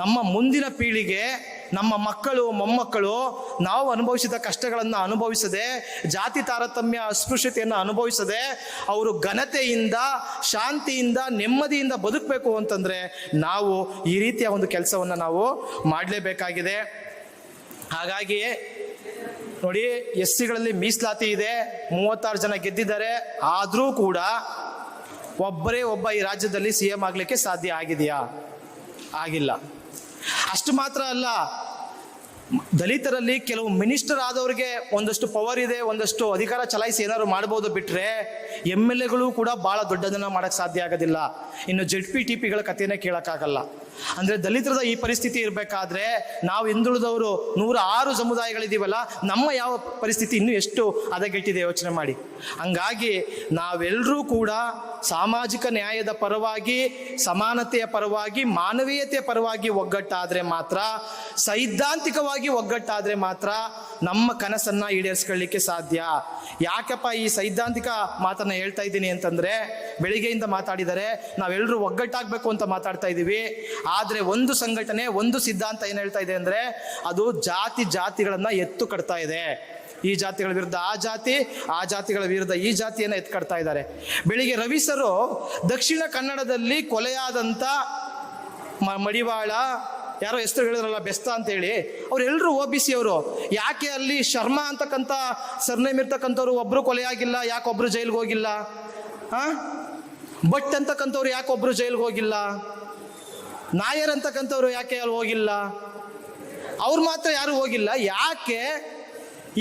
ನಮ್ಮ ಮುಂದಿನ ಪೀಳಿಗೆ ನಮ್ಮ ಮಕ್ಕಳು, ಮೊಮ್ಮಕ್ಕಳು ನಾವು ಅನುಭವಿಸಿದ ಕಷ್ಟಗಳನ್ನು ಅನುಭವಿಸದೆ, ಜಾತಿ ತಾರತಮ್ಯ, ಅಸ್ಪೃಶ್ಯತೆಯನ್ನು ಅನುಭವಿಸದೆ, ಅವರು ಘನತೆಯಿಂದ, ಶಾಂತಿಯಿಂದ, ನೆಮ್ಮದಿಯಿಂದ ಬದುಕಬೇಕು ಅಂತಂದರೆ ನಾವು ಈ ರೀತಿಯ ಒಂದು ಕೆಲಸವನ್ನು ನಾವು ಮಾಡಲೇಬೇಕಾಗಿದೆ. ಹಾಗಾಗಿ ನೋಡಿ ಎಸ್ ಸಿಗಳಲ್ಲಿ ಮೀಸಲಾತಿ ಇದೆ, ಮೂವತ್ತಾರು ಜನ ಗೆದ್ದಿದ್ದಾರೆ, ಆದರೂ ಕೂಡ ಒಬ್ಬರೇ ಒಬ್ಬ ಈ ರಾಜ್ಯದಲ್ಲಿ ಸಿ ಎಂ ಆಗಲಿಕ್ಕೆ ಸಾಧ್ಯ ಆಗಿದೆಯಾ? ಆಗಿಲ್ಲ. ಅಷ್ಟು ಮಾತ್ರ ಅಲ್ಲ, ದಲಿತರಲ್ಲಿ ಕೆಲವು ಮಿನಿಸ್ಟರ್ ಆದವ್ರಿಗೆ ಒಂದಷ್ಟು ಪವರ್ ಇದೆ, ಒಂದಷ್ಟು ಅಧಿಕಾರ ಚಲಾಯಿಸಿ ಏನಾದ್ರು ಮಾಡ್ಬೋದು ಬಿಟ್ರೆ ಎಂ ಎಲ್ ಎಗಳು ಕೂಡ ಬಹಳ ದೊಡ್ಡದನ್ನ ಮಾಡೋಕ್ಕೆ ಸಾಧ್ಯ ಆಗೋದಿಲ್ಲ. ಇನ್ನು ಜೆಡ್ ಪಿ ಟಿ ಪಿಗಳ ಕಥೆನೇ ಕೇಳಕ್ಕಾಗಲ್ಲ. ಅಂದ್ರೆ ದಲಿತರದ ಈ ಪರಿಸ್ಥಿತಿ ಇರಬೇಕಾದ್ರೆ ನಾವು ಹಿಂದುಳಿದವರು ನೂರ ಆರು ಸಮುದಾಯಗಳಿದ್ದೀವಲ್ಲ, ನಮ್ಮ ಯಾವ ಪರಿಸ್ಥಿತಿ ಇನ್ನೂ ಎಷ್ಟು ಹದಗೆಟ್ಟಿದೆ ಯೋಚನೆ ಮಾಡಿ. ಹಂಗಾಗಿ ನಾವೆಲ್ಲರೂ ಕೂಡ ಸಾಮಾಜಿಕ ನ್ಯಾಯದ ಪರವಾಗಿ, ಸಮಾನತೆಯ ಪರವಾಗಿ, ಮಾನವೀಯತೆಯ ಪರವಾಗಿ ಒಗ್ಗಟ್ಟಾದ್ರೆ ಮಾತ್ರ, ಸೈದ್ಧಾಂತಿಕವಾಗಿ ಒಗ್ಗಟ್ಟಾದ್ರೆ ಮಾತ್ರ ನಮ್ಮ ಕನಸನ್ನ ಈಡೇರಿಸ್ಕೊಳ್ಳಿಕ್ಕೆ ಸಾಧ್ಯ. ಯಾಕಪ್ಪ ಈ ಸೈದ್ಧಾಂತಿಕ ಮಾತನ್ನ ಹೇಳ್ತಾ ಇದ್ದೀನಿ ಅಂತಂದ್ರೆ, ಬೆಳಿಗ್ಗೆಯಿಂದ ಮಾತಾಡಿದರೆ ನಾವೆಲ್ಲರೂ ಒಗ್ಗಟ್ಟಾಗಬೇಕು ಅಂತ ಮಾತಾಡ್ತಾ ಇದ್ದೀವಿ. ಆದರೆ ಒಂದು ಸಂಘಟನೆ, ಒಂದು ಸಿದ್ಧಾಂತ ಏನು ಹೇಳ್ತಾ ಇದೆ ಅಂದ್ರೆ ಅದು ಜಾತಿ ಜಾತಿಗಳನ್ನು ಎತ್ತು ಕಟ್ತಾ ಇದೆ. ಈ ಜಾತಿಗಳ ವಿರುದ್ಧ ಆ ಜಾತಿ, ಆ ಜಾತಿಗಳ ವಿರುದ್ಧ ಈ ಜಾತಿಯನ್ನು ಎತ್ಕಡ್ತಾ ಇದ್ದಾರೆ. ಬೆಳಿಗ್ಗೆ ರವಿ ಸರು ದಕ್ಷಿಣ ಕನ್ನಡದಲ್ಲಿ ಕೊಲೆಯಾದಂಥ ಮಡಿವಾಳ, ಯಾರೋ ಹೆಸರು ಹೇಳಿದ್ರಲ್ಲ ಬೆಸ್ತ ಅಂತ ಹೇಳಿ ಅವರೆಲ್ಲರೂ ಒ ಬಿ ಸಿ ಅವರು. ಯಾಕೆ ಅಲ್ಲಿ ಶರ್ಮಾ ಅಂತಕ್ಕಂಥ ಸರ್ನೇಮ್ ಇರ್ತಕ್ಕಂಥವ್ರು ಒಬ್ರು ಕೊಲೆಯಾಗಿಲ್ಲ ಯಾಕೆ ಒಬ್ರು ಜೈಲ್ಗೆ ಹೋಗಿಲ್ಲ? ಆ? ಭಟ್ ಅಂತಕ್ಕಂಥವ್ರು ಯಾಕೆ ಒಬ್ರು ಜೈಲ್ಗೆ ಹೋಗಿಲ್ಲ? ನಾಯರ್ ಅಂತಕ್ಕಂಥವ್ರು ಯಾಕೆ ಅಲ್ಲಿ ಹೋಗಿಲ್ಲ? ಅವ್ರು ಮಾತ್ರ ಯಾರು ಹೋಗಿಲ್ಲ. ಯಾಕೆ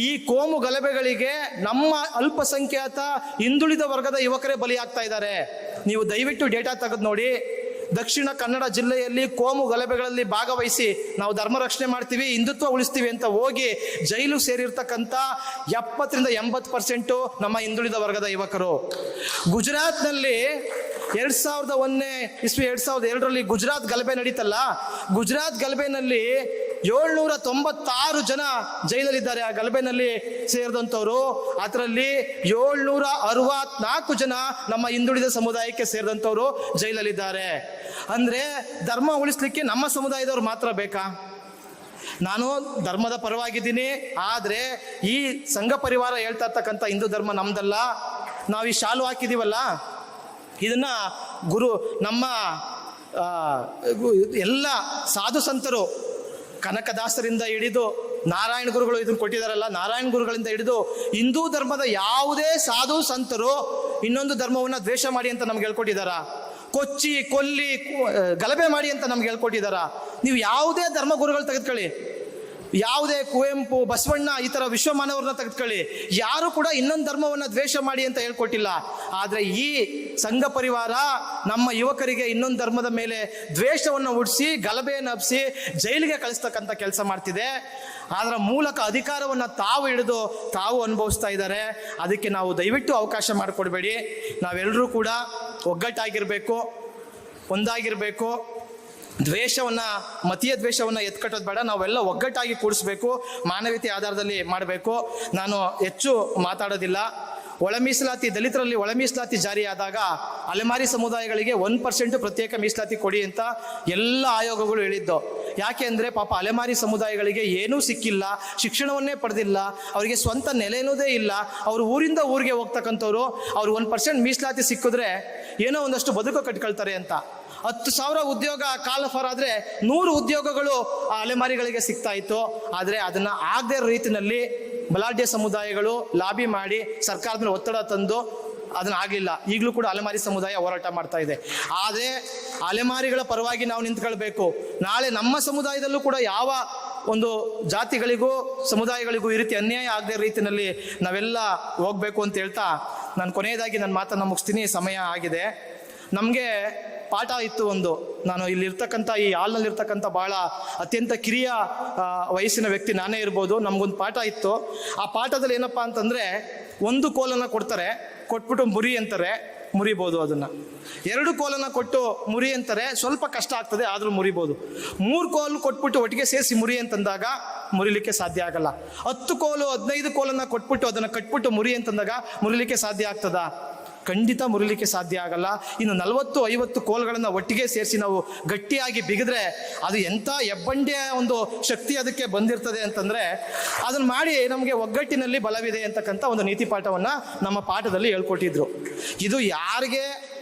ಈ ಕೋಮು ಗಲಭೆಗಳಿಗೆ ನಮ್ಮ ಅಲ್ಪಸಂಖ್ಯಾತ ಹಿಂದುಳಿದ ವರ್ಗದ ಯುವಕರೇ ಬಲಿಯಾಗ್ತಾ ಇದ್ದಾರೆ? ನೀವು ದಯವಿಟ್ಟು ಡೇಟಾ ತೆಗೆದು ನೋಡಿ. ದಕ್ಷಿಣ ಕನ್ನಡ ಜಿಲ್ಲೆಯಲ್ಲಿ ಕೋಮು ಗಲಭೆಗಳಲ್ಲಿ ಭಾಗವಹಿಸಿ ನಾವು ಧರ್ಮ ರಕ್ಷಣೆ ಮಾಡ್ತೀವಿ, ಹಿಂದುತ್ವ ಉಳಿಸ್ತೀವಿ ಅಂತ ಹೋಗಿ ಜೈಲು ಸೇರಿರ್ತಕ್ಕಂಥ ಎಪ್ಪತ್ತರಿಂದ ಎಂಬತ್ತು ಪರ್ಸೆಂಟು ನಮ್ಮ ಹಿಂದುಳಿದ ವರ್ಗದ ಯುವಕರು. ಗುಜರಾತ್ನಲ್ಲಿ ಎರಡ್ ಸಾವಿರದ ಒಂದನೇ ಇಸ್ವಿ ಎರಡ್ ಸಾವಿರದ ಎರಡರಲ್ಲಿ ಗುಜರಾತ್ ಗಲಭೆ ನಡೀತಲ್ಲ, ಗುಜರಾತ್ ಗಲಭೆನಲ್ಲಿ ಏಳ್ನೂರ ತೊಂಬತ್ತಾರು ಜನ ಜೈಲಲ್ಲಿದ್ದಾರೆ. ಆ ಗಲಭೆನಲ್ಲಿ ಸೇರಿದಂಥವ್ರು, ಅದರಲ್ಲಿ ಏಳ್ನೂರ ಅರವತ್ನಾಲ್ಕು ಜನ ನಮ್ಮ ಹಿಂದುಳಿದ ಸಮುದಾಯಕ್ಕೆ ಸೇರಿದಂಥವ್ರು ಜೈಲಲ್ಲಿದ್ದಾರೆ. ಅಂದ್ರೆ ಧರ್ಮ ಉಳಿಸ್ಲಿಕ್ಕೆ ನಮ್ಮ ಸಮುದಾಯದವ್ರು ಮಾತ್ರ ಬೇಕಾ? ನಾನು ಧರ್ಮದ ಪರವಾಗಿದ್ದೀನಿ, ಆದರೆ ಈ ಸಂಘ ಪರಿವಾರ ಹೇಳ್ತಾ ಇರ್ತಕ್ಕಂಥ ಹಿಂದೂ ಧರ್ಮ ನಮ್ದಲ್ಲ. ನಾವು ಈ ಶಾಲು ಹಾಕಿದೀವಲ್ಲ? ಇದನ್ನ ಗುರು ನಮ್ಮ ಎಲ್ಲ ಸಾಧು ಸಂತರು ಕನಕದಾಸರಿಂದ ಹಿಡಿದು ನಾರಾಯಣ ಗುರುಗಳು ಇದನ್ನು ಕೊಟ್ಟಿದ್ದಾರಲ್ಲ ನಾರಾಯಣ ಗುರುಗಳಿಂದ ಹಿಡಿದು ಹಿಂದೂ ಧರ್ಮದ ಯಾವುದೇ ಸಾಧು ಸಂತರು ಇನ್ನೊಂದು ಧರ್ಮವನ್ನು ದ್ವೇಷ ಮಾಡಿ ಅಂತ ನಮ್ಗೆ ಹೇಳ್ಕೊಟ್ಟಿದ್ದಾರ ಕೊಚ್ಚಿ, ಕೊಲ್ಲಿ, ಗಲಭೆ ಮಾಡಿ ಅಂತ ನಮ್ಗೆ ಹೇಳ್ಕೊಟ್ಟಿದ್ದಾರ ನೀವು ಯಾವುದೇ ಧರ್ಮ ಗುರುಗಳು ತೆಗೆದುಕೊಳ್ಳಿ. ಯಾವುದೇ ಕುವೆಂಪು, ಬಸವಣ್ಣ ಈ ಥರ ವಿಶ್ವಮಾನವರನ್ನ ತೆಗೆದುಕೊಳ್ಳಿ. ಯಾರು ಕೂಡ ಇನ್ನೊಂದು ಧರ್ಮವನ್ನ ದ್ವೇಷ ಮಾಡಿ ಅಂತ ಹೇಳ್ಕೊಟ್ಟಿಲ್ಲ. ಆದರೆ ಈ ಸಂಘ ಪರಿವಾರ ನಮ್ಮ ಯುವಕರಿಗೆ ಇನ್ನೊಂದು ಧರ್ಮದ ಮೇಲೆ ದ್ವೇಷವನ್ನು ಹುಟ್ಟಿಸಿ ಗಲಭೆಯನ್ನು ಹಬ್ಬಿಸಿ ಜೈಲಿಗೆ ಕಳಿಸ್ತಕ್ಕಂಥ ಕೆಲಸ ಮಾಡ್ತಿದೆ. ಅದರ ಮೂಲಕ ಅಧಿಕಾರವನ್ನು ತಾವು ಹಿಡಿದು ತಾವು ಅನುಭವಿಸ್ತಾ ಇದ್ದಾರೆ. ಅದಕ್ಕೆ ನಾವು ದಯವಿಟ್ಟು ಅವಕಾಶ ಮಾಡಿಕೊಡ್ಬೇಡಿ. ನಾವೆಲ್ಲರೂ ಕೂಡ ಒಗ್ಗಟ್ಟಾಗಿರಬೇಕು, ಒಂದಾಗಿರ್ಬೇಕು. ದ್ವೇಷವನ್ನ, ಮತೀಯ ದ್ವೇಷವನ್ನ ಎತ್ಕಟ್ಟೋದು ಬೇಡ. ನಾವೆಲ್ಲ ಒಗ್ಗಟ್ಟಾಗಿ ಕೂಡಿಸ್ಬೇಕು. ಮಾನವೀಯತೆ ಆಧಾರದಲ್ಲಿ ಮಾಡಬೇಕು. ನಾನು ಹೆಚ್ಚು ಮಾತಾಡೋದಿಲ್ಲ. ಒಳ ಮೀಸಲಾತಿ, ದಲಿತರಲ್ಲಿ ಒಳ ಮೀಸಲಾತಿ ಜಾರಿಯಾದಾಗ ಅಲೆಮಾರಿ ಸಮುದಾಯಗಳಿಗೆ ಒನ್ ಪರ್ಸೆಂಟ್ ಪ್ರತ್ಯೇಕ ಮೀಸಲಾತಿ ಕೊಡಿ ಅಂತ ಎಲ್ಲ ಆಯೋಗಗಳು ಹೇಳಿದ್ದು. ಯಾಕೆ ಅಂದರೆ ಪಾಪ ಅಲೆಮಾರಿ ಸಮುದಾಯಗಳಿಗೆ ಏನೂ ಸಿಕ್ಕಿಲ್ಲ, ಶಿಕ್ಷಣವನ್ನೇ ಪಡೆದಿಲ್ಲ, ಅವರಿಗೆ ಸ್ವಂತ ನೆಲೆ ಅನ್ನೋದೇ ಇಲ್ಲ. ಅವರು ಊರಿಂದ ಊರಿಗೆ ಹೋಗ್ತಕ್ಕಂಥವ್ರು, ಅವ್ರು ಒಂದು ಪರ್ಸೆಂಟ್ ಮೀಸಲಾತಿ ಸಿಕ್ಕಿದ್ರೆ ಏನೋ ಒಂದಷ್ಟು ಬದುಕು ಕಟ್ಕೊಳ್ತಾರೆ ಅಂತ. ಹತ್ತು ಸಾವಿರ ಉದ್ಯೋಗ ಕಾಲಫರ್ ಆದರೆ ನೂರು ಉದ್ಯೋಗಗಳು ಆ ಅಲೆಮಾರಿಗಳಿಗೆ ಸಿಗ್ತಾ ಇತ್ತು. ಆದರೆ ಅದನ್ನು ಆಗದೇ ರೀತಿಯಲ್ಲಿ ಬಲಾಢ್ಯ ಸಮುದಾಯಗಳು ಲಾಬಿ ಮಾಡಿ ಸರ್ಕಾರದ ಮೇಲೆ ಒತ್ತಡ ತಂದು ಅದನ್ನ ಆಗಲಿಲ್ಲ ಈಗಲೂ ಕೂಡ ಅಲೆಮಾರಿ ಸಮುದಾಯ ಹೋರಾಟ ಮಾಡ್ತಾ ಇದೆ. ಆದರೆ ಅಲೆಮಾರಿಗಳ ಪರವಾಗಿ ನಾವು ನಿಂತ್ಕೊಳ್ಬೇಕು. ನಾಳೆ ನಮ್ಮ ಸಮುದಾಯದಲ್ಲೂ ಕೂಡ ಯಾವ ಒಂದು ಜಾತಿಗಳಿಗೂ ಸಮುದಾಯಗಳಿಗೂ ಈ ರೀತಿ ಅನ್ಯಾಯ ಆಗದೆ ರೀತಿಯಲ್ಲಿ ನಾವೆಲ್ಲ ಹೋಗ್ಬೇಕು ಅಂತ ಹೇಳ್ತಾ ನಾನು ಕೊನೆಯದಾಗಿ ನನ್ನ ಮಾತನ್ನು ಮುಗಿಸ್ತೀನಿ. ಸಮಯ ಆಗಿದೆ. ನಮಗೆ ಪಾಠ ಇತ್ತು ಒಂದು. ನಾನು ಇಲ್ಲಿರ್ತಕ್ಕಂಥ ಈ ಹಾಲ್ನಲ್ಲಿರ್ತಕ್ಕಂಥ ಭಾಳ ಅತ್ಯಂತ ಕಿರಿಯ ವಯಸ್ಸಿನ ವ್ಯಕ್ತಿ ನಾನೇ ಇರ್ಬೋದು. ನಮಗೊಂದು ಪಾಠ ಇತ್ತು. ಆ ಪಾಠದಲ್ಲಿ ಏನಪ್ಪ ಅಂತಂದರೆ ಒಂದು ಕೋಲನ್ನು ಕೊಡ್ತಾರೆ, ಕೊಟ್ಬಿಟ್ಟು ಮುರಿ ಅಂತಾರೆ, ಮುರಿಬೋದು ಅದನ್ನು. ಎರಡು ಕೋಲನ್ನು ಕೊಟ್ಟು ಮುರಿ ಅಂತಾರೆ, ಸ್ವಲ್ಪ ಕಷ್ಟ ಆಗ್ತದೆ, ಆದರೂ ಮುರಿಬೋದು. ಮೂರು ಕೋಲು ಕೊಟ್ಬಿಟ್ಟು ಒಟ್ಟಿಗೆ ಸೇರಿಸಿ ಮುರಿ ಅಂತಂದಾಗ ಮುರಿಲಿಕ್ಕೆ ಸಾಧ್ಯ ಆಗಲ್ಲ. ಹತ್ತು ಕೋಲು, ಹದಿನೈದು ಕೋಲನ್ನು ಕೊಟ್ಬಿಟ್ಟು ಅದನ್ನು ಕಟ್ಬಿಟ್ಟು ಮುರಿ ಅಂತಂದಾಗ ಮುರಿಲಿಕ್ಕೆ ಸಾಧ್ಯ ಆಗ್ತದಾ? ಖಂಡಿತ ಮುರಿಲಿಕ್ಕೆ ಸಾಧ್ಯ ಆಗಲ್ಲ. ಇನ್ನು ನಲವತ್ತು, ಐವತ್ತು ಕೋಲ್ಗಳನ್ನು ಒಟ್ಟಿಗೆ ಸೇರಿಸಿ ನಾವು ಗಟ್ಟಿಯಾಗಿ ಬಿಗಿದ್ರೆ ಅದು ಎಂಥ ಹೆಬ್ಬಂಡೆಯ ಒಂದು ಶಕ್ತಿ ಅದಕ್ಕೆ ಬಂದಿರ್ತದೆ ಅಂತಂದ್ರೆ ಅದನ್ನ ಮಾಡಿ ನಮಗೆ ಒಗ್ಗಟ್ಟಿನಲ್ಲಿ ಬಲವಿದೆ ಅಂತಕ್ಕಂಥ ಒಂದು ನೀತಿ ಪಾಠವನ್ನ ನಮ್ಮ ಪಾಠದಲ್ಲಿ ಹೇಳ್ಕೊಟ್ಟಿದ್ರು. ಇದು ಯಾರಿಗೆ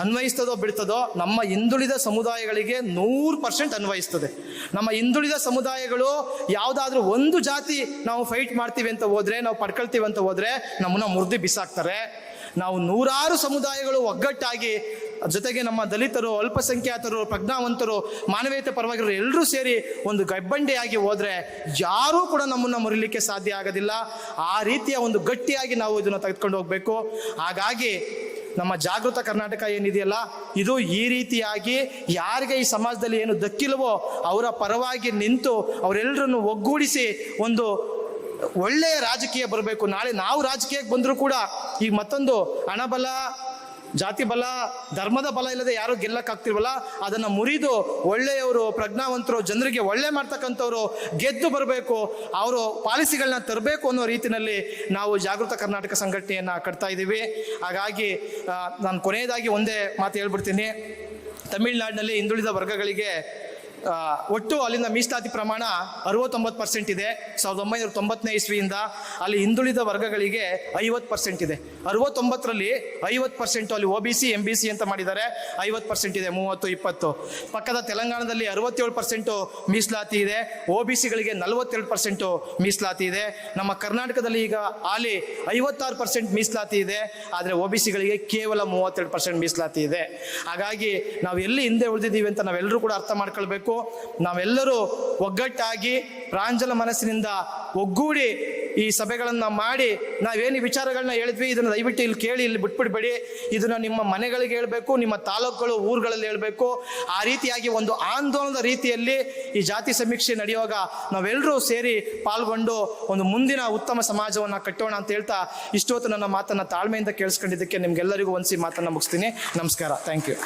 ಅನ್ವಯಿಸ್ತದೋ ಬಿಡ್ತದೋ ನಮ್ಮ ಹಿಂದುಳಿದ ಸಮುದಾಯಗಳಿಗೆ ನೂರು ಪರ್ಸೆಂಟ್ ಅನ್ವಯಿಸ್ತದೆ. ನಮ್ಮ ಹಿಂದುಳಿದ ಸಮುದಾಯಗಳು ಯಾವುದಾದ್ರೂ ಒಂದು ಜಾತಿ ನಾವು ಫೈಟ್ ಮಾಡ್ತೀವಿ ಅಂತ ಹೋದ್ರೆ, ನಾವು ಪಡ್ಕೊಳ್ತೀವಿ ಅಂತ ಹೋದ್ರೆ ನಮ್ಮನ್ನ ಮುರಿದು ಬಿಸಾಕ್ತಾರೆ. ನಾವು ನೂರಾರು ಸಮುದಾಯಗಳು ಒಗ್ಗಟ್ಟಾಗಿ, ಜೊತೆಗೆ ನಮ್ಮ ದಲಿತರು, ಅಲ್ಪಸಂಖ್ಯಾತರು, ಪ್ರಜ್ಞಾವಂತರು, ಮಾನವೀಯತೆ ಪರವಾಗಿರೋ ಎಲ್ಲರೂ ಸೇರಿ ಒಂದು ಗಬ್ಬಂಡಿಯಾಗಿ ಹೋದ್ರೆ ಯಾರೂ ಕೂಡ ನಮ್ಮನ್ನು ಮುರಿಲಿಕ್ಕೆ ಸಾಧ್ಯ ಆಗೋದಿಲ್ಲ. ಆ ರೀತಿಯ ಒಂದು ಗಟ್ಟಿಯಾಗಿ ನಾವು ಇದನ್ನು ತೆಗೆದುಕೊಂಡು ಹೋಗಬೇಕು. ಹಾಗಾಗಿ ನಮ್ಮ ಜಾಗೃತ ಕರ್ನಾಟಕ ಏನಿದೆಯಲ್ಲ, ಇದು ಈ ರೀತಿಯಾಗಿ ಯಾರಿಗೆ ಈ ಸಮಾಜದಲ್ಲಿ ಏನು ದಕ್ಕಿಲ್ವೋ ಅವರ ಪರವಾಗಿ ನಿಂತು ಅವರೆಲ್ಲರನ್ನು ಒಗ್ಗೂಡಿಸಿ ಒಂದು ಒಳ್ಳೆಯ ರಾಜಕೀಯ ಬರಬೇಕು. ನಾಳೆ ನಾವು ರಾಜಕೀಯಕ್ಕೆ ಬಂದರೂ ಕೂಡ ಈಗ ಮತ್ತೊಂದು ಹಣಬಲ, ಜಾತಿ ಬಲ, ಧರ್ಮದ ಬಲ ಇಲ್ಲದೆ ಯಾರು ಗೆಲ್ಲಕ್ಕಾಗ್ತಿಲ್ವಲ್ಲ ಅದನ್ನು ಮುರಿದು ಒಳ್ಳೆಯವರು, ಪ್ರಜ್ಞಾವಂತರು, ಜನರಿಗೆ ಒಳ್ಳೆ ಮಾಡ್ತಕ್ಕಂಥವ್ರು ಗೆದ್ದು ಬರಬೇಕು. ಅವರು ಪಾಲಿಸಿಗಳನ್ನ ತರಬೇಕು ಅನ್ನೋ ರೀತಿಯಲ್ಲಿ ನಾವು ಜಾಗೃತ ಕರ್ನಾಟಕ ಸಂಘಟನೆಯನ್ನು ಕಟ್ತಾ ಇದ್ದೀವಿ. ಹಾಗಾಗಿ ನಾನು ಕೊನೆಯದಾಗಿ ಒಂದೇ ಮಾತು ಹೇಳ್ಬಿಡ್ತೀನಿ. ತಮಿಳುನಾಡಿನಲ್ಲಿ ಹಿಂದುಳಿದ ವರ್ಗಗಳಿಗೆ ಒಟ್ಟು ಅಲ್ಲಿಂದ ಮೀಸಲಾತಿ ಪ್ರಮಾಣ ಅರವತ್ತೊಂಬತ್ತು ಪರ್ಸೆಂಟ್ ಇದೆ. ಸಾವಿರದ ಒಂಬೈನೂರ ತೊಂಬತ್ತನೇ ಇಸ್ವಿಯಿಂದ ಅಲ್ಲಿ ಹಿಂದುಳಿದ ವರ್ಗಗಳಿಗೆ ಐವತ್ತು ಪರ್ಸೆಂಟ್ ಇದೆ. ಅರವತ್ತೊಂಬತ್ತರಲ್ಲಿ ಐವತ್ತು ಪರ್ಸೆಂಟ್ ಅಲ್ಲಿ O B C M B C ಅಂತ ಮಾಡಿದ್ದಾರೆ. ಐವತ್ತು ಪರ್ಸೆಂಟ್ ಇದೆ, ಮೂವತ್ತು, ಇಪ್ಪತ್ತು. ಪಕ್ಕದ ತೆಲಂಗಾಣದಲ್ಲಿ ಅರವತ್ತೇಳು ಪರ್ಸೆಂಟು ಮೀಸಲಾತಿ ಇದೆ. ಒ ಬಿ ಸಿಗಳಿಗೆ ನಲವತ್ತೆರಡು ಪರ್ಸೆಂಟು ಮೀಸಲಾತಿ ಇದೆ. ನಮ್ಮ ಕರ್ನಾಟಕದಲ್ಲಿ ಈಗ ಆಲಿ ಐವತ್ತಾರು ಪರ್ಸೆಂಟ್ ಮೀಸಲಾತಿ ಇದೆ. ಆದರೆ ಒ ಬಿ ಸಿಗಳಿಗೆ ಕೇವಲ ಮೂವತ್ತೆರಡು ಪರ್ಸೆಂಟ್ ಮೀಸಲಾತಿ ಇದೆ. ಹಾಗಾಗಿ ನಾವು ಎಲ್ಲಿ ಹಿಂದೆ ಉಳಿದಿದ್ದೀವಿ ಅಂತ ನಾವೆಲ್ಲರೂ ಕೂಡ ಅರ್ಥ ಮಾಡ್ಕೊಳ್ಬೇಕು. ನಾವೆಲ್ಲರೂ ಒಗ್ಗಟ್ಟಾಗಿ ಪ್ರಾಂಜಲ ಮನಸ್ಸಿನಿಂದ ಒಗ್ಗೂಡಿ ಈ ಸಭೆಗಳನ್ನು ಮಾಡಿ ನಾವೇನು ವಿಚಾರಗಳನ್ನ ಹೇಳಿದ್ವಿ, ಇದನ್ನು ದಯವಿಟ್ಟು ಇಲ್ಲಿ ಕೇಳಿ, ಇಲ್ಲಿ ಬಿಟ್ಬಿಡ್ಬೇಡಿ. ಇದನ್ನು ನಿಮ್ಮ ಮನೆಗಳಿಗೆ ಹೇಳಬೇಕು, ನಿಮ್ಮ ತಾಲೂಕುಗಳು, ಊರುಗಳಲ್ಲಿ ಹೇಳಬೇಕು. ಆ ರೀತಿಯಾಗಿ ಒಂದು ಆಂದೋಲನದ ರೀತಿಯಲ್ಲಿ ಈ ಜಾತಿ ಸಮೀಕ್ಷೆ ನಡೆಯುವಾಗ ನಾವೆಲ್ಲರೂ ಸೇರಿ ಪಾಲ್ಗೊಂಡು ಒಂದು ಮುಂದಿನ ಉತ್ತಮ ಸಮಾಜವನ್ನು ಕಟ್ಟೋಣ ಅಂತ ಹೇಳ್ತಾ ಇಷ್ಟೊತ್ತು ನನ್ನ ಮಾತನ್ನು ತಾಳ್ಮೆಯಿಂದ ಕೇಳಿಸ್ಕೊಂಡಿದ್ದಕ್ಕೆ ನಿಮಗೆಲ್ಲರಿಗೂ ಒಂದ್ಸಿ ಮಾತನ್ನು ಮುಗಿಸ್ತೀನಿ. ನಮಸ್ಕಾರ. Thank you